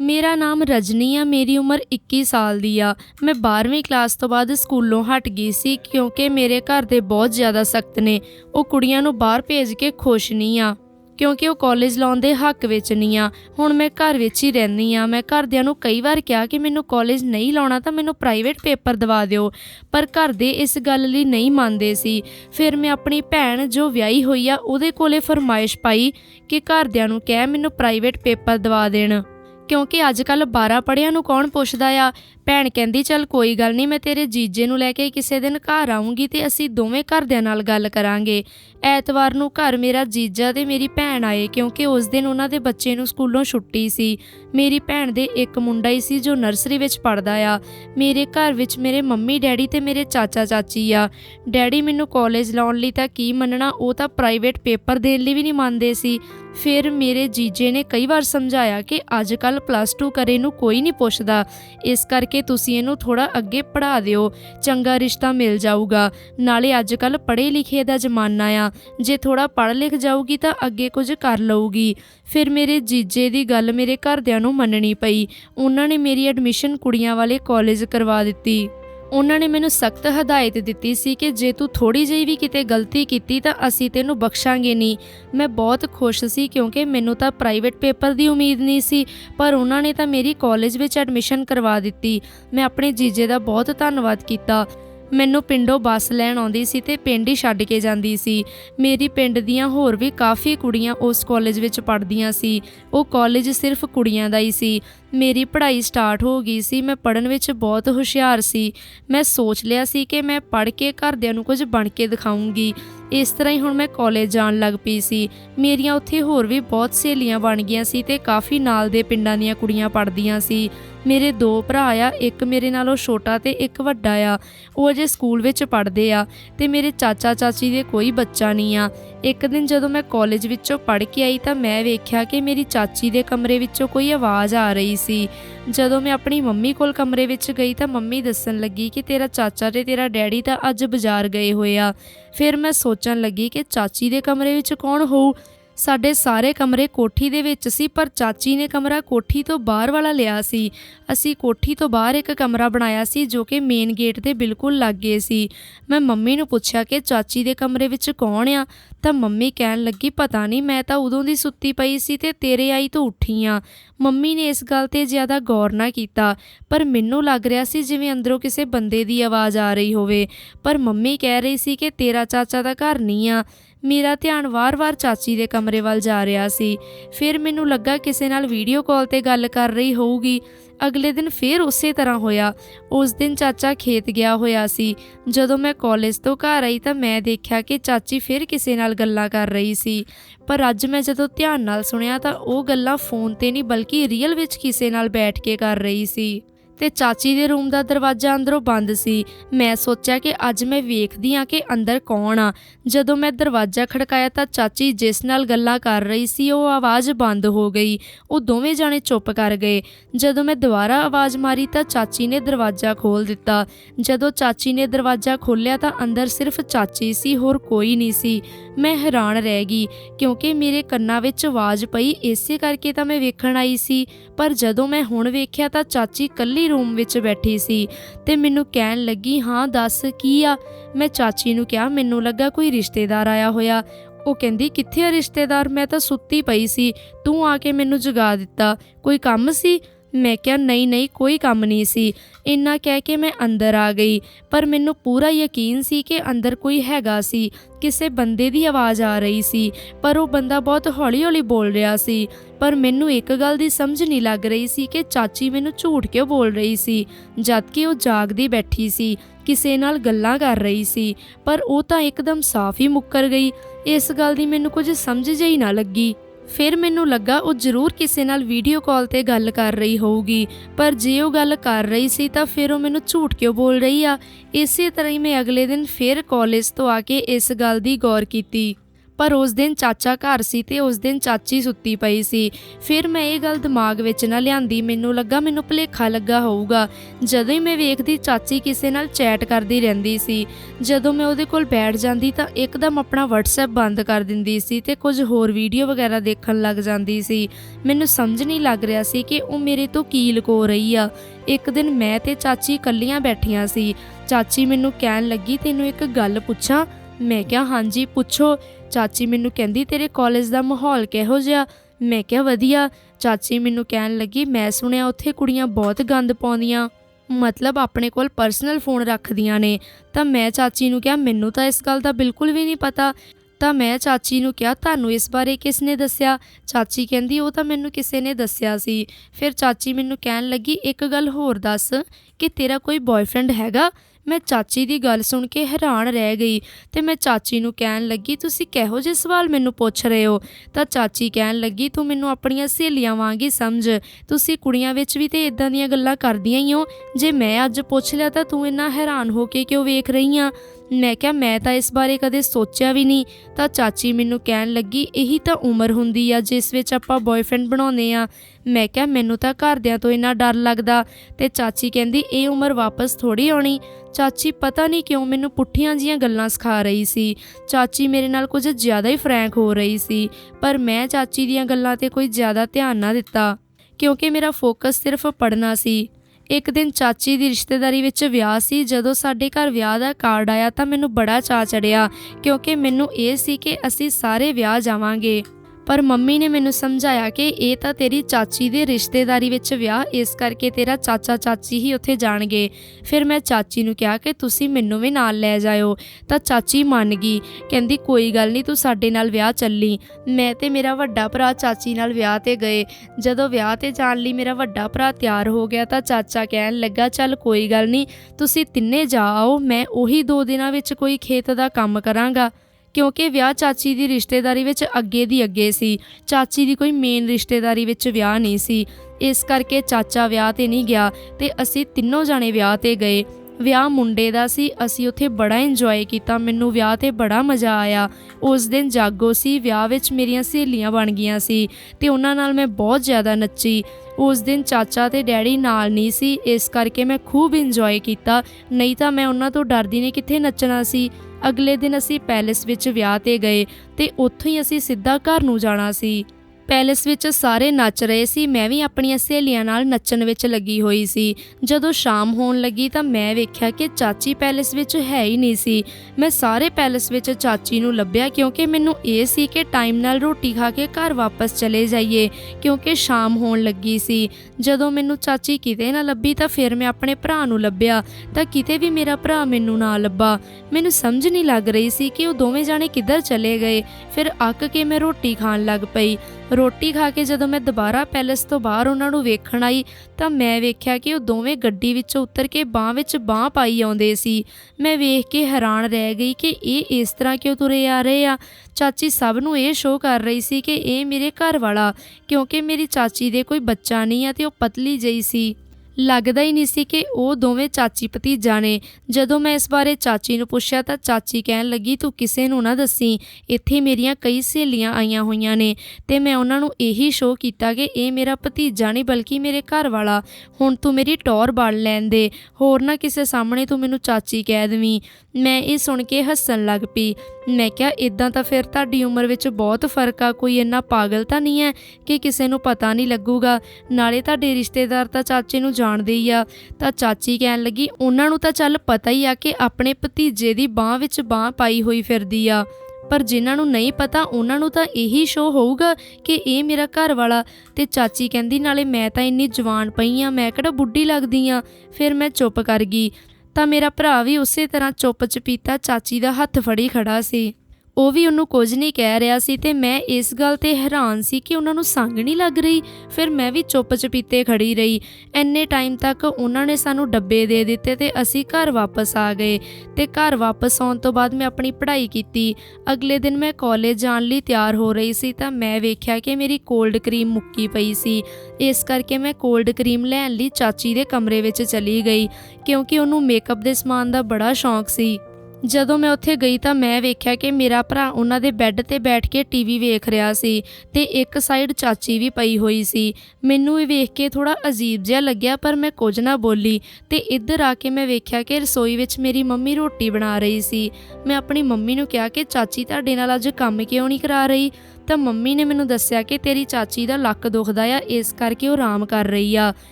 ਮੇਰਾ ਨਾਮ ਰਜਨੀ ਆ, ਮੇਰੀ ਉਮਰ 21 ਸਾਲ ਦੀ ਆ। ਮੈਂ 12ਵੀਂ ਕਲਾਸ ਤੋਂ ਬਾਅਦ ਸਕੂਲੋਂ ਹਟ ਗਈ ਸੀ ਕਿਉਂਕਿ ਮੇਰੇ ਘਰ ਦੇ ਬਹੁਤ ਜ਼ਿਆਦਾ ਸਖਤ ਨੇ। ਉਹ ਕੁੜੀਆਂ ਨੂੰ ਬਾਹਰ ਭੇਜ ਕੇ ਖੁਸ਼ ਨਹੀਂ ਆ, ਕਿਉਂਕਿ ਉਹ ਕਾਲਜ ਲਾਉਣ ਦੇ ਹੱਕ ਵਿੱਚ ਨਹੀਂ ਆ। ਹੁਣ ਮੈਂ ਘਰ ਵਿੱਚ ਹੀ ਰਹਿੰਦੀ ਆ। ਮੈਂ ਘਰਦਿਆਂ ਨੂੰ ਕਈ ਵਾਰ ਕਿਹਾ ਕਿ ਮੈਨੂੰ ਕਾਲਜ ਨਹੀਂ ਲਾਉਣਾ ਤਾਂ ਮੈਨੂੰ ਪ੍ਰਾਈਵੇਟ ਪੇਪਰ ਦਵਾ ਦਿਓ, ਪਰ ਘਰ ਦੇ ਇਸ ਗੱਲ ਲਈ ਨਹੀਂ ਮੰਨਦੇ ਸੀ। ਫਿਰ ਮੈਂ ਆਪਣੀ ਭੈਣ ਜੋ ਵਿਆਹੀ ਹੋਈ ਆ, ਉਹਦੇ ਕੋਲੇ ਫਰਮਾਇਸ਼ ਪਾਈ ਕਿ ਘਰਦਿਆਂ ਨੂੰ ਕਹਿ ਮੈਨੂੰ ਪ੍ਰਾਈਵੇਟ ਪੇਪਰ ਦਵਾ ਦੇਣ। ਕਿਉਂਕਿ ਅੱਜ ਕੱਲ 12 ਪੜ੍ਹਿਆਂ ਨੂੰ ਕੌਣ ਪੁੱਛਦਾ ਆ? ਭੈਣ ਕਹਿੰਦੀ, ਚੱਲ ਕੋਈ ਗੱਲ ਨਹੀਂ, ਮੈਂ ਤੇਰੇ ਜੀਜੇ ਨੂੰ ਲੈ ਕੇ ਕਿਸੇ ਦਿਨ ਘਰ ਆਉਂਗੀ ਤੇ ਅਸੀਂ ਦੋਵੇਂ ਘਰਦਿਆਂ ਨਾਲ ਗੱਲ ਕਰਾਂਗੇ। ਐਤਵਾਰ ਨੂੰ ਘਰ ਮੇਰਾ ਜੀਜਾ ਤੇ ਮੇਰੀ ਭੈਣ ਆਏ, ਕਿਉਂਕਿ ਉਸ ਦਿਨ ਉਹਨਾਂ ਦੇ ਬੱਚੇ ਨੂੰ ਸਕੂਲੋਂ ਛੁੱਟੀ ਸੀ। ਮੇਰੀ ਭੈਣ ਦੇ ਇੱਕ ਮੁੰਡਾ ਹੀ ਸੀ ਜੋ ਨਰਸਰੀ ਵਿੱਚ ਪੜਦਾ ਆ। ਮੇਰੇ ਘਰ ਵਿੱਚ ਮੇਰੇ ਮੰਮੀ, ਡੈਡੀ ਤੇ ਮੇਰੇ ਚਾਚਾ, ਚਾਚੀ ਆ। ਡੈਡੀ ਮੈਨੂੰ ਕਾਲਜ ਲਾਉਣ ਲਈ ਤਾਂ ਕੀ ਮੰਨਣਾ, ਉਹ ਤਾਂ ਪ੍ਰਾਈਵੇਟ ਪੇਪਰ ਦੇਣ ਲਈ ਵੀ ਨਹੀਂ ਮੰਨਦੇ ਸੀ। ਫਿਰ ਮੇਰੇ ਜੀਜੇ ਨੇ ਕਈ ਵਾਰ ਸਮਝਾਇਆ ਕਿ ਅੱਜ ਕੱਲ ਪਲੱਸ 2 ਕਰੇ ਨੂੰ ਕੋਈ ਨਹੀਂ ਪੁੱਛਦਾ। ਇਸ ਕਰਕੇ ਤੁਸੀਂ ਇਹਨੂੰ ਥੋੜਾ ਅੱਗੇ ਪੜ੍ਹਾ ਦਿਓ, ਚੰਗਾ ਰਿਸ਼ਤਾ ਮਿਲ ਜਾਊਗਾ। ਨਾਲੇ ਅੱਜ ਕੱਲ ਪੜ੍ਹੇ ਲਿਖੇ ਦਾ ਜ਼ਮਾਨਾ ਆ। ਜੇ ਥੋੜਾ ਪੜ੍ਹ ਲਿਖ ਜਾਊਗੀ ਤਾਂ ਅੱਗੇ ਕੁਝ ਕਰ ਲਊਗੀ। ਫਿਰ ਮੇਰੇ ਜੀਜੇ ਦੀ ਗੱਲ ਮੇਰੇ ਘਰਦਿਆਂ ਨੂੰ ਮੰਨਣੀ ਪਈ। ਉਹਨਾਂ ਨੇ ਮੇਰੀ ਐਡਮਿਸ਼ਨ ਕੁੜੀਆਂ ਵਾਲੇ ਕਾਲਜ ਕਰਵਾ ਦਿੱਤੀ। ਉਹਨਾਂ ਨੇ ਮੈਨੂੰ ਸਖਤ ਹਦਾਇਤ ਦਿੱਤੀ ਸੀ ਕਿ ਜੇ ਤੂੰ ਥੋੜੀ ਜਿਹੀ ਵੀ ਕਿਤੇ ਗਲਤੀ ਕੀਤੀ ਤਾਂ ਅਸੀਂ ਤੈਨੂੰ ਬਖਸ਼ਾਂਗੇ ਨਹੀਂ ਮੈਂ ਬਹੁਤ ਖੁਸ਼ ਸੀ ਕਿਉਂਕਿ ਮੈਨੂੰ ਤਾਂ ਪ੍ਰਾਈਵੇਟ ਪੇਪਰ ਦੀ ਉਮੀਦ ਨਹੀਂ ਸੀ, ਪਰ ਉਹਨਾਂ ਨੇ ਤਾਂ ਮੇਰੀ ਕਾਲਜ ਵਿੱਚ ਐਡਮਿਸ਼ਨ ਕਰਵਾ ਦਿੱਤੀ। ਮੈਂ ਆਪਣੇ ਜੀਜੇ ਦਾ ਬਹੁਤ ਧੰਨਵਾਦ ਕੀਤਾ। ਮੈਨੂੰ ਪਿੰਡੋਂ ਬੱਸ ਲੈਣ ਆਉਂਦੀ ਸੀ ਤੇ ਪਿੰਡ ਹੀ ਛੱਡ ਕੇ ਜਾਂਦੀ ਸੀ। ਮੇਰੀ ਪਿੰਡ ਦੀਆਂ ਹੋਰ ਵੀ ਕਾਫੀ ਕੁੜੀਆਂ ਉਸ ਕਾਲਜ ਵਿੱਚ ਪੜ੍ਹਦੀਆਂ ਸੀ। ਉਹ ਕਾਲਜ ਸਿਰਫ ਕੁੜੀਆਂ ਦਾ ਹੀ ਸੀ। ਮੇਰੀ ਪੜ੍ਹਾਈ ਸਟਾਰਟ ਹੋ ਗਈ ਸੀ। ਮੈਂ ਪੜ੍ਹਨ ਵਿੱਚ ਬਹੁਤ ਹੁਸ਼ਿਆਰ ਸੀ। ਮੈਂ ਸੋਚ ਲਿਆ ਸੀ ਕਿ ਮੈਂ ਪੜ੍ਹ ਕੇ ਘਰਦਿਆਂ ਨੂੰ ਕੁਝ ਬਣ ਕੇ ਦਿਖਾਉਂਗੀ ਇਸ ਤਰ੍ਹਾਂ ਹੀ ਹੁਣ ਮੈਂ ਕਾਲਜ ਜਾਣ ਲੱਗ ਪਈ ਸੀ। ਮੇਰੀਆਂ ਉੱਥੇ ਹੋਰ ਵੀ ਬਹੁਤ ਸਹੇਲੀਆਂ ਬਣ ਗਈਆਂ ਸੀ ਤੇ ਕਾਫੀ ਨਾਲ ਦੇ ਪਿੰਡਾਂ ਦੀਆਂ ਕੁੜੀਆਂ ਪੜ੍ਹਦੀਆਂ ਸੀ। ਮੇਰੇ ਦੋ ਭਰਾ ਆ, ਇੱਕ ਮੇਰੇ ਨਾਲੋਂ ਛੋਟਾ ਤੇ ਇੱਕ ਵੱਡਾ ਆ। ਉਹ ਅਜੇ ਸਕੂਲ ਵਿੱਚ ਪੜ੍ਹਦੇ ਆ ਤੇ ਮੇਰੇ ਚਾਚਾ ਚਾਚੀ ਦੇ ਕੋਈ ਬੱਚਾ ਨਹੀਂ ਆ। ਇੱਕ ਦਿਨ ਜਦੋਂ ਮੈਂ ਕਾਲਜ ਵਿੱਚੋਂ ਪੜ੍ਹ ਕੇ ਆਈ ਤਾਂ ਮੈਂ ਵੇਖਿਆ ਕਿ ਮੇਰੀ ਚਾਚੀ ਦੇ ਕਮਰੇ ਵਿੱਚੋਂ ਕੋਈ ਆਵਾਜ਼ ਆ ਰਹੀ ਸੀ। ਜਦੋਂ ਮੈਂ ਆਪਣੀ ਮੰਮੀ ਕੋਲ ਕਮਰੇ ਵਿੱਚ ਗਈ ਤਾਂ ਮੰਮੀ ਦੱਸਣ ਲੱਗੀ ਕਿ ਤੇਰਾ ਚਾਚਾ ਤੇ ਤੇਰਾ ਡੈਡੀ ਤਾਂ ਅੱਜ ਬਾਜ਼ਾਰ ਗਏ ਹੋਏ ਆ। ਫਿਰ ਮੈਂ ਸੋਚਣ ਲੱਗੀ ਕਿ ਚਾਚੀ ਦੇ ਕਮਰੇ ਵਿੱਚ ਕੌਣ ਹੋਊ? ਸਾਡੇ ਸਾਰੇ ਕਮਰੇ ਕੋਠੀ ਦੇ ਵਿੱਚ ਸੀ, ਪਰ ਚਾਚੀ ਨੇ ਕਮਰਾ ਕੋਠੀ ਤੋਂ ਬਾਹਰ ਵਾਲਾ ਲਿਆ ਸੀ। ਅਸੀਂ ਕੋਠੀ ਤੋਂ ਬਾਹਰ ਇੱਕ ਕਮਰਾ ਬਣਾਇਆ ਸੀ, ਜੋ ਕਿ ਮੇਨ ਗੇਟ ਦੇ ਬਿਲਕੁਲ ਲਾਗੇ ਸੀ। ਮੈਂ ਮੰਮੀ ਨੂੰ ਪੁੱਛਿਆ ਕਿ ਚਾਚੀ ਦੇ ਕਮਰੇ ਵਿੱਚ ਕੌਣ ਆ? ਤਾਂ ਮੰਮੀ ਕਹਿਣ ਲੱਗੀ, ਪਤਾ ਨਹੀਂ, ਮੈਂ ਤਾਂ ਉਦੋਂ ਦੀ ਸੁੱਤੀ ਪਈ ਸੀ ਤੇ ਤੇਰੇ ਆਈ ਤੋਂ ਉੱਠੀ ਆ। ਮੰਮੀ ਨੇ ਇਸ ਗੱਲ ਤੇ ਜ਼ਿਆਦਾ ਗੌਰ ਨਾ ਕੀਤਾ, ਪਰ ਮੈਨੂੰ ਲੱਗ ਰਿਹਾ ਸੀ ਜਿਵੇਂ ਅੰਦਰੋਂ ਕਿਸੇ ਬੰਦੇ ਦੀ ਆਵਾਜ਼ ਆ ਰਹੀ ਹੋਵੇ। ਪਰ ਮੰਮੀ ਕਹਿ ਰਹੀ ਸੀ ਕਿ ਤੇਰਾ ਚਾਚਾ ਦਾ ਘਰ ਨਹੀਂ ਆ। ਮੇਰਾ ਧਿਆਨ ਵਾਰ-ਵਾਰ ਚਾਚੀ ਦੇ ਕਮਰੇ ਵੱਲ ਜਾ ਰਿਹਾ ਸੀ। ਫਿਰ ਮੈਨੂੰ ਲੱਗਾ ਕਿਸੇ ਨਾਲ ਵੀਡੀਓ ਕਾਲ ਤੇ ਗੱਲ ਕਰ ਰਹੀ ਹੋਊਗੀ। ਅਗਲੇ ਦਿਨ ਫੇਰ ਉਸੇ ਤਰ੍ਹਾਂ ਹੋਇਆ। ਉਸ ਦਿਨ ਚਾਚਾ ਖੇਤ ਗਿਆ ਹੋਇਆ ਸੀ। ਜਦੋਂ ਮੈਂ ਕਾਲਜ ਤੋਂ ਘਰ ਆਈ ਤਾਂ ਮੈਂ ਦੇਖਿਆ ਕਿ ਚਾਚੀ ਫਿਰ ਕਿਸੇ ਨਾਲ ਗੱਲਾਂ ਕਰ ਰਹੀ ਸੀ। ਪਰ ਅੱਜ ਮੈਂ ਜਦੋਂ ਧਿਆਨ ਨਾਲ ਸੁਣਿਆ ਤਾਂ ਉਹ ਗੱਲਾਂ ਫੋਨ ਤੇ ਨਹੀਂ, ਬਲਕਿ ਰੀਅਲ ਵਿੱਚ ਕਿਸੇ ਨਾਲ ਬੈਠ ਕੇ ਕਰ ਰਹੀ ਸੀ। ਤੇ ਚਾਚੀ ਦੇ ਰੂਮ ਦਾ ਦਰਵਾਜ਼ਾ ਅੰਦਰੋਂ ਬੰਦ ਸੀ। ਮੈਂ ਸੋਚਿਆ ਕਿ ਅੱਜ ਮੈਂ ਵੇਖਦੀ ਆ ਕਿ ਅੰਦਰ ਕੌਣ ਆ। ਜਦੋਂ ਮੈਂ ਦਰਵਾਜ਼ਾ ਖੜਕਾਇਆ ਤਾਂ ਚਾਚੀ ਜਿਸ ਨਾਲ ਗੱਲਾਂ ਕਰ ਰਹੀ ਸੀ, ਉਹ ਆਵਾਜ਼ ਬੰਦ ਹੋ ਗਈ। ਉਹ ਦੋਵੇਂ ਜਾਣੇ ਚੁੱਪ ਕਰ ਗਏ। ਜਦੋਂ ਮੈਂ ਦੁਬਾਰਾ ਆਵਾਜ਼ ਮਾਰੀ ਤਾਂ ਚਾਚੀ ਨੇ ਦਰਵਾਜ਼ਾ ਖੋਲ ਦਿੱਤਾ। ਜਦੋਂ ਚਾਚੀ ਨੇ ਦਰਵਾਜ਼ਾ ਖੋਲ੍ਹਿਆ ਤਾਂ ਅੰਦਰ ਸਿਰਫ ਚਾਚੀ ਸੀ, ਹੋਰ ਕੋਈ ਨਹੀਂ ਸੀ। ਮੈਂ ਹੈਰਾਨ ਰਹਿ ਗਈ, ਕਿਉਂਕਿ ਮੇਰੇ ਕੰਨਾਂ ਵਿੱਚ ਆਵਾਜ਼ ਪਈ। ਇਸੇ ਕਰਕੇ ਤਾਂ ਮੈਂ ਵੇਖਣ ਆਈ ਸੀ। ਪਰ ਜਦੋਂ ਮੈਂ ਹੁਣ ਵੇਖਿਆ ਤਾਂ ਚਾਚੀ ਕੱਲੀ ਰੂਮ ਵਿੱਚ ਬੈਠੀ ਸੀ ਤੇ ਮੈਨੂੰ ਕਹਿਣ ਲੱਗੀ, ਹਾਂ, ਦੱਸ ਕੀ ਆ? ਮੈਂ ਚਾਚੀ ਨੂੰ ਕਿਹਾ, ਮੈਨੂੰ ਲੱਗਾ ਕੋਈ ਰਿਸ਼ਤੇਦਾਰ ਆਇਆ ਹੋਇਆ। ਉਹ ਕਹਿੰਦੀ, ਕਿੱਥੇ ਆ ਰਿਸ਼ਤੇਦਾਰ? ਮੈਂ ਤਾਂ ਸੁੱਤੀ ਪਈ ਸੀ। ਤੂੰ ਆ ਕੇ ਮੈਨੂੰ ਜਗਾ ਦਿੱਤਾ। ਕੋਈ ਕੰਮ ਸੀ? ਮੈਂ ਕਿਹਾ, ਨਹੀਂ ਨਹੀਂ, ਕੋਈ ਕੰਮ ਨਹੀਂ ਸੀ। ਇੰਨਾ ਕਹਿ ਕੇ ਮੈਂ ਅੰਦਰ ਆ ਗਈ। ਪਰ ਮੈਨੂੰ ਪੂਰਾ ਯਕੀਨ ਸੀ ਕਿ ਅੰਦਰ ਕੋਈ ਹੈਗਾ ਸੀ। ਕਿਸੇ ਬੰਦੇ ਦੀ ਆਵਾਜ਼ ਆ ਰਹੀ ਸੀ, ਪਰ ਉਹ ਬੰਦਾ ਬਹੁਤ ਹੌਲੀ-ਹੌਲੀ ਬੋਲ ਰਿਹਾ ਸੀ। ਪਰ ਮੈਨੂੰ ਇੱਕ ਗੱਲ ਦੀ ਸਮਝ ਨਹੀਂ ਲੱਗ ਰਹੀ ਸੀ ਕਿ ਚਾਚੀ ਮੈਨੂੰ ਝੂਠ ਕਿਉਂ ਬੋਲ ਰਹੀ ਸੀ ਜਦਕਿ ਉਹ ਜਾਗਦੀ ਬੈਠੀ ਸੀ, ਕਿਸੇ ਨਾਲ ਗੱਲਾਂ ਕਰ ਰਹੀ ਸੀ। ਪਰ ਉਹ ਤਾਂ ਇੱਕਦਮ ਸਾਫ਼ ਹੀ ਮੁੱਕਰ ਗਈ। ਇਸ ਗੱਲ ਦੀ ਮੈਨੂੰ ਕੁਝ ਸਮਝ ਜਿਹੀ ਨਾ ਲੱਗੀ। ਫਿਰ ਮੈਨੂੰ ਲੱਗਾ ਉਹ ਜ਼ਰੂਰ ਕਿਸੇ ਨਾਲ ਵੀਡੀਓ ਕਾਲ ਤੇ ਗੱਲ ਕਰ ਰਹੀ ਹੋਊਗੀ। ਪਰ ਜੇ ਉਹ ਗੱਲ ਕਰ ਰਹੀ ਸੀ ਤਾਂ ਫਿਰ ਉਹ ਮੈਨੂੰ ਝੂਠ ਕਿਉਂ ਬੋਲ ਰਹੀ ਆ? ਇਸੇ ਤਰ੍ਹਾਂ ਹੀ ਮੈਂ ਅਗਲੇ ਦਿਨ ਫਿਰ ਕਾਲਜ ਤੋਂ ਆ ਕੇ ਇਸ ਗੱਲ ਦੀ ਗੌਰ ਕੀਤੀ। ਪਰ ਉਸ ਦਿਨ ਚਾਚਾ ਘਰ ਸੀ ਤੇ ਉਸ ਦਿਨ ਚਾਚੀ ਸੁੱਤੀ ਪਈ ਸੀ। ਫਿਰ ਮੈਂ ਇਹ ਗੱਲ ਦਿਮਾਗ ਵਿੱਚ ਨਾ ਲਿਆਂਦੀ, ਮੈਨੂੰ ਲੱਗਾ ਮੈਨੂੰ ਭੁਲੇਖਾ ਲੱਗਾ ਹੋਊਗਾ। ਜਦੋਂ ਹੀ ਮੈਂ ਵੇਖਦੀ, ਚਾਚੀ ਕਿਸੇ ਨਾਲ ਚੈਟ ਕਰਦੀ ਰਹਿੰਦੀ ਸੀ। ਜਦੋਂ ਮੈਂ ਉਹਦੇ ਕੋਲ ਬੈਠ ਜਾਂਦੀ ਤਾਂ ਇੱਕਦਮ ਆਪਣਾ WhatsApp ਬੰਦ ਕਰ ਦਿੰਦੀ ਸੀ ਤੇ ਕੁਝ ਹੋਰ ਵੀਡੀਓ ਵਗੈਰਾ ਦੇਖਣ ਲੱਗ ਜਾਂਦੀ ਸੀ। ਮੈਨੂੰ ਸਮਝ ਨਹੀਂ ਲੱਗ ਰਿਹਾ ਸੀ ਕਿ ਉਹ ਮੇਰੇ ਤੋਂ ਕੀ ਲੁਕੋ ਰਹੀ ਆ। ਇੱਕ ਦਿਨ ਮੈਂ ਤੇ ਚਾਚੀ ਇਕੱਲੀਆਂ ਬੈਠੀਆਂ ਸੀ। ਚਾਚੀ ਮੈਨੂੰ ਕਹਿਣ ਲੱਗੀ, ਤੈਨੂੰ ਇੱਕ ਗੱਲ ਪੁੱਛਾਂ? ਮੈਂ ਕਿਹਾ, ਹਾਂਜੀ, ਪੁੱਛੋ। ਚਾਚੀ ਮੈਨੂੰ ਕਹਿੰਦੀ, ਤੇਰੇ ਕਾਲਜ ਦਾ ਮਾਹੌਲ ਕਿਹੋ ਜਿਹਾ? ਮੈਂ ਕਿਹਾ, ਵਧੀਆ। ਚਾਚੀ ਮੈਨੂੰ ਕਹਿਣ ਲੱਗੀ, ਮੈਂ ਸੁਣਿਆ ਉੱਥੇ ਕੁੜੀਆਂ ਬਹੁਤ ਗੰਦ ਪਾਉਂਦੀਆਂ। ਮਤਲਬ ਆਪਣੇ ਕੋਲ ਪਰਸਨਲ ਫੋਨ ਰੱਖਦੀਆਂ ਨੇ। ਤਾਂ ਮੈਂ ਚਾਚੀ ਨੂੰ ਕਿਹਾ, ਮੈਨੂੰ ਤਾਂ ਇਸ ਗੱਲ ਦਾ ਬਿਲਕੁਲ ਵੀ ਨਹੀਂ ਪਤਾ। ਤਾਂ ਮੈਂ ਚਾਚੀ ਨੂੰ ਕਿਹਾ, ਤੁਹਾਨੂੰ ਇਸ ਬਾਰੇ ਕਿਸ ਨੇ ਦੱਸਿਆ? ਚਾਚੀ ਕਹਿੰਦੀ, ਉਹ ਤਾਂ ਮੈਨੂੰ ਕਿਸੇ ਨੇ ਦੱਸਿਆ ਸੀ। ਫਿਰ ਚਾਚੀ ਮੈਨੂੰ ਕਹਿਣ ਲੱਗੀ, ਇੱਕ ਗੱਲ ਹੋਰ ਦੱਸ, ਕਿ ਤੇਰਾ ਕੋਈ ਬॉयਫ੍ਰੈਂਡ ਹੈਗਾ? ਮੈਂ ਚਾਚੀ ਦੀ ਗੱਲ ਸੁਣ ਕੇ ਹੈਰਾਨ ਰਹਿ ਗਈ ਤੇ ਮੈਂ ਚਾਚੀ ਨੂੰ ਕਹਿਣ ਲੱਗੀ, ਤੁਸੀਂ ਕਿਹੋ ਜਿਹੇ ਸਵਾਲ ਮੈਨੂੰ ਪੁੱਛ ਰਹੇ ਹੋ? ਤਾਂ ਚਾਚੀ ਕਹਿਣ ਲੱਗੀ, ਤੂੰ ਮੈਨੂੰ ਆਪਣੀਆਂ ਸਹੇਲੀਆਂ ਵਾਂਗ ਹੀ ਸਮਝ। ਤੁਸੀਂ ਕੁੜੀਆਂ ਵਿੱਚ ਵੀ ਤੇ ਇਦਾਂ ਦੀਆਂ ਗੱਲਾਂ ਕਰਦੀਆਂ ਹੀ ਹੋ। ਜੇ ਮੈਂ ਅੱਜ ਪੁੱਛ ਲਿਆ ਤਾਂ ਤੂੰ ਇੰਨਾ ਹੈਰਾਨ ਹੋ ਕੇ ਕਿਉਂ ਵੇਖ ਰਹੀ ਆ? ਮੈਂ ਕਿਹਾ, ਮੈਂ ਤਾਂ ਇਸ ਬਾਰੇ ਕਦੇ ਸੋਚਿਆ ਵੀ ਨਹੀਂ। ਤਾਂ ਚਾਚੀ ਮੈਨੂੰ ਕਹਿਣ ਲੱਗੀ, ਇਹੀ ਤਾਂ ਉਮਰ ਹੁੰਦੀ ਆ, ਜਿਸ ਵਿੱਚ ਆਪਾਂ ਬॉयਫ੍ਰੈਂਡ ਬਣਾਉਂਦੇ ਆ। ਮੈਂ ਕਿਹਾ, ਮੈਨੂੰ ਤਾਂ ਘਰਦਿਆਂ ਤੋਂ ਇੰਨਾ ਡਰ ਲੱਗਦਾ। ਤੇ ਚਾਚੀ ਕਹਿੰਦੀ, ਇਹ ਉਮਰ ਵਾਪਸ ਥੋੜੀ ਆਉਣੀ। ਚਾਚੀ ਪਤਾ ਨਹੀਂ ਕਿਉਂ ਮੈਨੂੰ ਪੁੱਠੀਆਂ ਜੀਆਂ ਗੱਲਾਂ ਸਿਖਾ ਰਹੀ ਸੀ। ਚਾਚੀ ਮੇਰੇ ਨਾਲ ਕੁਝ ਜ਼ਿਆਦਾ ਹੀ ਫਰੈਂਕ ਹੋ ਰਹੀ ਸੀ। ਪਰ ਮੈਂ ਚਾਚੀ ਦੀਆਂ ਗੱਲਾਂ ਤੇ ਕੋਈ ਜ਼ਿਆਦਾ ਧਿਆਨ ਨਾ ਦਿੱਤਾ, ਕਿਉਂਕਿ ਮੇਰਾ ਫੋਕਸ ਸਿਰਫ ਪੜ੍ਹਨਾ ਸੀ। ਇੱਕ ਦਿਨ ਚਾਚੀ ਦੀ ਰਿਸ਼ਤੇਦਾਰੀ ਵਿੱਚ ਵਿਆਹ ਸੀ। ਜਦੋਂ ਸਾਡੇ ਘਰ ਵਿਆਹ ਦਾ ਕਾਰਡ ਆਇਆ ਤਾਂ ਮੈਨੂੰ ਬੜਾ ਚਾਅ ਚੜਿਆ ਕਿਉਂਕਿ ਮੈਨੂੰ ਇਹ ਸੀ ਕਿ ਅਸੀਂ ਸਾਰੇ ਵਿਆਹ ਜਾਵਾਂਗੇ। ਪਰ ਮੰਮੀ ਨੇ ਮੈਨੂੰ ਸਮਝਾਇਆ ਕਿ ਇਹ ਤਾਂ ਤੇਰੀ ਚਾਚੀ ਦੇ ਰਿਸ਼ਤੇਦਾਰੀ ਵਿੱਚ ਵਿਆਹ, ਇਸ ਕਰਕੇ ਤੇਰਾ ਚਾਚਾ ਚਾਚੀ ਹੀ ਉੱਥੇ ਜਾਣਗੇ। ਫਿਰ ਮੈਂ ਚਾਚੀ ਨੂੰ ਕਿਹਾ ਕਿ ਤੁਸੀਂ ਮੈਨੂੰ ਵੀ ਨਾਲ ਲੈ ਜਾਇਓ। ਤਾਂ ਚਾਚੀ ਮੰਨ ਗਈ, ਕਹਿੰਦੀ, ਕੋਈ ਗੱਲ ਨਹੀਂ, ਤੂੰ ਸਾਡੇ ਨਾਲ ਵਿਆਹ ਚੱਲੀ। ਮੈਂ ਤੇ ਮੇਰਾ ਵੱਡਾ ਭਰਾ ਚਾਚੀ ਨਾਲ ਵਿਆਹ ਤੇ ਗਏ। ਜਦੋਂ ਵਿਆਹ ਤੇ ਜਾਣ ਲਈ ਮੇਰਾ ਵੱਡਾ ਭਰਾ ਤਿਆਰ ਹੋ ਗਿਆ ਤਾਂ ਚਾਚਾ ਕਹਿਣ ਲੱਗਾ, ਚੱਲ ਕੋਈ ਗੱਲ ਨਹੀਂ, ਤੁਸੀਂ ਤਿੰਨੇ ਜਾ ਆਓ, ਮੈਂ ਉਹੀ ਦੋ ਦਿਨਾਂ ਵਿੱਚ ਕੋਈ ਖੇਤ ਦਾ ਕੰਮ ਕਰਾਂਗਾ। ਕਿਉਂਕਿ ਵਿਆਹ ਚਾਚੀ ਦੀ ਰਿਸ਼ਤੇਦਾਰੀ ਵਿੱਚ ਅੱਗੇ ਦੀ ਅੱਗੇ ਸੀ। ਚਾਚੀ ਦੀ ਕੋਈ ਮੇਨ ਰਿਸ਼ਤੇਦਾਰੀ ਵਿੱਚ ਵਿਆਹ ਨਹੀਂ ਸੀ। ਇਸ ਕਰਕੇ ਚਾਚਾ ਵਿਆਹ ਤੇ ਨਹੀਂ ਗਿਆ ਤੇ ਅਸੀਂ ਤਿੰਨੋਂ ਜਾਣੇ ਵਿਆਹ ਤੇ ਗਏ। ਵਿਆਹ ਮੁੰਡੇ ਦਾ ਸੀ, ਅਸੀਂ ਉੱਥੇ ਬੜਾ ਇੰਜੋਏ ਕੀਤਾ, ਮੈਨੂੰ ਵਿਆਹ ਤੇ ਬੜਾ ਮਜ਼ਾ ਆਇਆ। ਉਸ ਦਿਨ ਜਾਗੋ ਸੀ, ਵਿਆਹ ਵਿੱਚ ਮੇਰੀਆਂ ਸਹੇਲੀਆਂ ਬਣ ਗਈਆਂ ਸੀ ਤੇ ਉਹਨਾਂ ਨਾਲ ਮੈਂ ਬਹੁਤ ਜ਼ਿਆਦਾ ਨੱਚੀ। ਉਸ ਦਿਨ ਚਾਚਾ ਤੇ ਡੈਡੀ ਨਾਲ ਨਹੀਂ ਸੀ, ਇਸ ਕਰਕੇ ਮੈਂ ਖੂਬ ਇੰਜੋਏ ਕੀਤਾ। ਨਹੀਂ ਤਾਂ ਮੈਂ ਉਹਨਾਂ ਤੋਂ ਡਰਦੀ ਨੇ ਕਿੱਥੇ ਨੱਚਣਾ ਸੀ। ਅਗਲੇ ਦਿਨ ਅਸੀਂ ਪੈਲੇਸ ਵਿੱਚ ਵਿਆਹ ਤੇ ਗਏ ਤੇ ਉੱਥੋਂ ਹੀ ਅਸੀਂ ਸਿੱਧਾ ਘਰ ਨੂੰ ਜਾਣਾ ਸੀ। ਪੈਲੇਸ ਵਿੱਚ ਸਾਰੇ ਨੱਚ ਰਹੇ ਸੀ, ਮੈਂ ਵੀ ਆਪਣੀਆਂ ਸਹੇਲੀਆਂ ਨਾਲ ਨੱਚਣ ਵਿੱਚ ਲੱਗੀ ਹੋਈ ਸੀ। ਜਦੋਂ ਸ਼ਾਮ ਹੋਣ ਲੱਗੀ ਤਾਂ ਮੈਂ ਵੇਖਿਆ ਕਿ ਚਾਚੀ ਪੈਲੇਸ ਵਿੱਚ ਹੈ ਹੀ ਨਹੀਂ ਸੀ। ਮੈਂ ਸਾਰੇ ਪੈਲੇਸ ਵਿੱਚ ਚਾਚੀ ਨੂੰ ਲੱਭਿਆ ਕਿਉਂਕਿ ਮੈਨੂੰ ਇਹ ਸੀ ਕਿ ਟਾਈਮ ਨਾਲ ਰੋਟੀ ਖਾ ਕੇ ਘਰ ਵਾਪਸ ਚਲੇ ਜਾਈਏ, ਕਿਉਂਕਿ ਸ਼ਾਮ ਹੋਣ ਲੱਗੀ ਸੀ। ਜਦੋਂ ਮੈਨੂੰ ਚਾਚੀ ਕਿਤੇ ਨਾ ਲੱਭੀ ਤਾਂ ਫਿਰ ਮੈਂ ਆਪਣੇ ਭਰਾ ਨੂੰ ਲੱਭਿਆ, ਤਾਂ ਕਿਤੇ ਵੀ ਮੇਰਾ ਭਰਾ ਮੈਨੂੰ ਨਾ ਲੱਭਾ। ਮੈਨੂੰ ਸਮਝ ਨਹੀਂ ਲੱਗ ਰਹੀ ਸੀ ਕਿ ਉਹ ਦੋਵੇਂ ਜਾਣੇ ਕਿੱਧਰ ਚਲੇ ਗਏ। ਫਿਰ ਅੱਕ ਕੇ ਮੈਂ ਰੋਟੀ ਖਾਣ ਲੱਗ ਪਈ। ਰੋਟੀ ਖਾ ਕੇ ਜਦੋਂ ਮੈਂ ਦੁਬਾਰਾ ਪੈਲੇਸ ਤੋਂ ਬਾਹਰ ਉਹਨਾਂ ਨੂੰ ਵੇਖਣ ਆਈ, ਤਾਂ ਮੈਂ ਵੇਖਿਆ ਕਿ ਉਹ ਦੋਵੇਂ ਗੱਡੀ ਵਿੱਚੋਂ ਉਤਰ ਕੇ ਬਾਹ ਵਿੱਚ ਬਾਹ ਪਾਈ ਆਉਂਦੇ ਸੀ। ਮੈਂ ਵੇਖ ਕੇ ਹੈਰਾਨ ਰਹਿ ਗਈ ਕਿ ਇਹ ਇਸ ਤਰ੍ਹਾਂ ਕਿਉਂ ਤੁਰੇ ਆ ਰਹੇ ਆ? ਚਾਚੀ ਸਭ ਨੂੰ ਇਹ ਸ਼ੋਅ ਕਰ ਰਹੀ ਸੀ ਕਿ ਇਹ ਮੇਰੇ ਘਰ ਵਾਲਾ, ਕਿਉਂਕਿ ਮੇਰੀ ਚਾਚੀ ਦੇ ਕੋਈ ਬੱਚਾ ਨਹੀਂ ਆ ਤੇ ਉਹ ਪਤਲੀ ਜਈ ਸੀ। ਲੱਗਦਾ ਹੀ ਨਹੀਂ ਸੀ ਕਿ ਉਹ ਦੋਵੇਂ ਚਾਚੀ ਭਤੀਜਾ ਨੇ। ਜਦੋਂ ਮੈਂ ਇਸ ਬਾਰੇ ਚਾਚੀ ਨੂੰ ਪੁੱਛਿਆ ਤਾਂ ਚਾਚੀ ਕਹਿਣ ਲੱਗੀ, ਤੂੰ ਕਿਸੇ ਨੂੰ ਨਾ ਦੱਸੀ, ਇੱਥੇ ਮੇਰੀਆਂ ਕਈ ਸਹੇਲੀਆਂ ਆਈਆਂ ਹੋਈਆਂ ਨੇ ਤੇ ਮੈਂ ਉਹਨਾਂ ਨੂੰ ਇਹੀ ਸ਼ੋਅ ਕੀਤਾ ਕਿ ਇਹ ਮੇਰਾ ਭਤੀਜਾ ਨਹੀਂ, ਬਲਕਿ ਮੇਰੇ ਘਰ ਵਾਲਾ। ਹੁਣ ਤੂੰ ਮੇਰੀ ਟੌਰ ਬਣ ਲੈਣ ਦੇ, ਹੋਰ ਨਾ ਕਿਸੇ ਸਾਹਮਣੇ ਤੂੰ ਮੈਨੂੰ ਚਾਚੀ ਕਹਿ ਦੇਵੀਂ। ਮੈਂ ਇਹ ਸੁਣ ਕੇ ਹੱਸਣ ਲੱਗ ਪਈ। ਮੈਂ ਕਿਹਾ ਇਦਾਂ ਤਾਂ ਫਿਰ ਤੁਹਾਡੀ ਉਮਰ ਵਿੱਚ ਬਹੁਤ ਫ਼ਰਕ ਆ, ਕੋਈ ਇੰਨਾ ਪਾਗਲ ਤਾਂ ਨਹੀਂ ਹੈ ਕਿ ਕਿਸੇ ਨੂੰ ਪਤਾ ਨਹੀਂ ਲੱਗੂਗਾ। ਨਾਲੇ ਤੁਹਾਡੇ ਰਿਸ਼ਤੇਦਾਰ ਤਾਂ ਚਾਚੇ ਨੂੰ ਜਾਣ ਜਾਣਦੇ ਹੀ ਆ, ਤਾਂ ਚਾਚੀ ਕਹਿਣ ਲੱਗੀ, ਉਹਨਾਂ ਨੂੰ ਤਾਂ ਚੱਲ ਪਤਾ ਹੀ ਆ ਕਿ ਆਪਣੇ ਭਤੀਜੇ ਦੀ ਬਾਹ ਵਿੱਚ ਬਾਹ ਪਾਈ ਹੋਈ ਫਿਰਦੀ ਆ। ਪਰ ਜਿਨ੍ਹਾਂ ਨੂੰ ਨਹੀਂ ਪਤਾ, ਉਹਨਾਂ ਨੂੰ ਤਾਂ ਇਹੀ ਸ਼ੋਅ ਹੋਊਗਾ ਕਿ ਇਹ ਮੇਰਾ ਘਰ ਵਾਲਾ। ਤੇ ਚਾਚੀ ਕਹਿੰਦੀ, ਨਾਲੇ ਮੈਂ ਤਾਂ ਇੰਨੀ ਜਵਾਨ ਪਈ ਆ, ਮੈਂ ਕਿਹੜਾ ਬੁੱਢੀ ਲੱਗਦੀ ਆ? ਫਿਰ ਮੈਂ ਚੁੱਪ ਕਰ ਗਈ। ਤਾਂ ਮੇਰਾ ਭਰਾ ਵੀ ਉਸੇ ਤਰ੍ਹਾਂ ਚੁੱਪ ਚਪੀਤਾ ਚਾਚੀ ਦਾ ਹੱਥ ਫੜੀ ਖੜਾ ਸੀ। ਉਹ ਵੀ ਉਹਨੂੰ ਕੁਝ ਨਹੀਂ ਕਹਿ ਰਿਹਾ ਸੀ ਤੇ ਮੈਂ ਇਸ ਗੱਲ ਤੇ ਹੈਰਾਨ ਸੀ ਕਿ ਉਹਨਾਂ ਨੂੰ ਸੰਗ ਨਹੀਂ ਲੱਗ ਰਹੀ। ਫਿਰ ਮੈਂ ਵੀ ਚੁੱਪ ਚਪੀਤੇ ਖੜੀ ਰਹੀ। ਐਨੇ ਟਾਈਮ ਤੱਕ ਉਹਨਾਂ ਨੇ ਸਾਨੂੰ ਡੱਬੇ ਦੇ ਦਿੱਤੇ ਤੇ ਅਸੀਂ ਘਰ ਵਾਪਸ ਆ ਗਏ ਤੇ ਘਰ ਵਾਪਸ ਆਉਣ ਤੋਂ ਬਾਅਦ ਮੈਂ ਆਪਣੀ ਪੜ੍ਹਾਈ ਕੀਤੀ। ਅਗਲੇ ਦਿਨ ਮੈਂ ਕਾਲਜ ਜਾਣ ਲਈ ਤਿਆਰ ਹੋ ਰਹੀ ਸੀ ਤਾਂ ਮੈਂ ਵੇਖਿਆ ਕਿ ਮੇਰੀ ਕੋਲਡ ਕਰੀਮ ਮੁੱਕੀ ਪਈ ਸੀ। ਇਸ ਕਰਕੇ ਮੈਂ ਕੋਲਡ ਕਰੀਮ ਲੈਣ ਲਈ ਚਾਚੀ ਦੇ ਕਮਰੇ ਵਿੱਚ ਚਲੀ ਗਈ ਕਿਉਂਕਿ ਉਹਨੂੰ ਮੇਕਅਪ ਦੇ ਸਮਾਨ ਦਾ ਬੜਾ ਸ਼ੌਂਕ ਸੀ। ਜਦੋਂ ਮੈਂ ਉੱਥੇ ਗਈ ਤਾਂ ਮੈਂ ਵੇਖਿਆ ਕਿ ਮੇਰਾ ਭਰਾ ਉਹਨਾਂ ਦੇ ਬੈੱਡ ਤੇ ਬੈਠ ਕੇ ਟੀਵੀ ਵੇਖ ਰਿਹਾ ਸੀ ਤੇ ਇੱਕ ਸਾਈਡ ਚਾਚੀ ਵੀ ਪਈ ਹੋਈ ਸੀ। ਮੈਨੂੰ ਇਹ ਵੇਖ ਕੇ ਥੋੜਾ ਅਜੀਬ ਜਿਹਾ ਲੱਗਿਆ, ਪਰ ਮੈਂ ਕੁਝ ਨਾ ਬੋਲੀ ਤੇ ਇੱਧਰ ਆ ਕੇ ਮੈਂ ਵੇਖਿਆ ਕਿ ਰਸੋਈ ਵਿੱਚ ਮੇਰੀ ਮੰਮੀ ਰੋਟੀ ਬਣਾ ਰਹੀ ਸੀ। ਮੈਂ ਆਪਣੀ ਮੰਮੀ ਨੂੰ ਕਿਹਾ ਕਿ ਚਾਚੀ ਤੁਹਾਡੇ ਨਾਲ ਅੱਜ ਕੰਮ ਕਿਉਂ ਨਹੀਂ ਕਰਾ ਰਹੀ? ਤਾਂ ਮੰਮੀ ਨੇ ਮੈਨੂੰ ਦੱਸਿਆ ਕਿ ਤੇਰੀ ਚਾਚੀ ਦਾ ਲੱਕ ਦੁਖਦਾ ਆ, ਇਸ ਕਰਕੇ ਉਹ ਆਰਾਮ ਕਰ ਰਹੀ ਆ।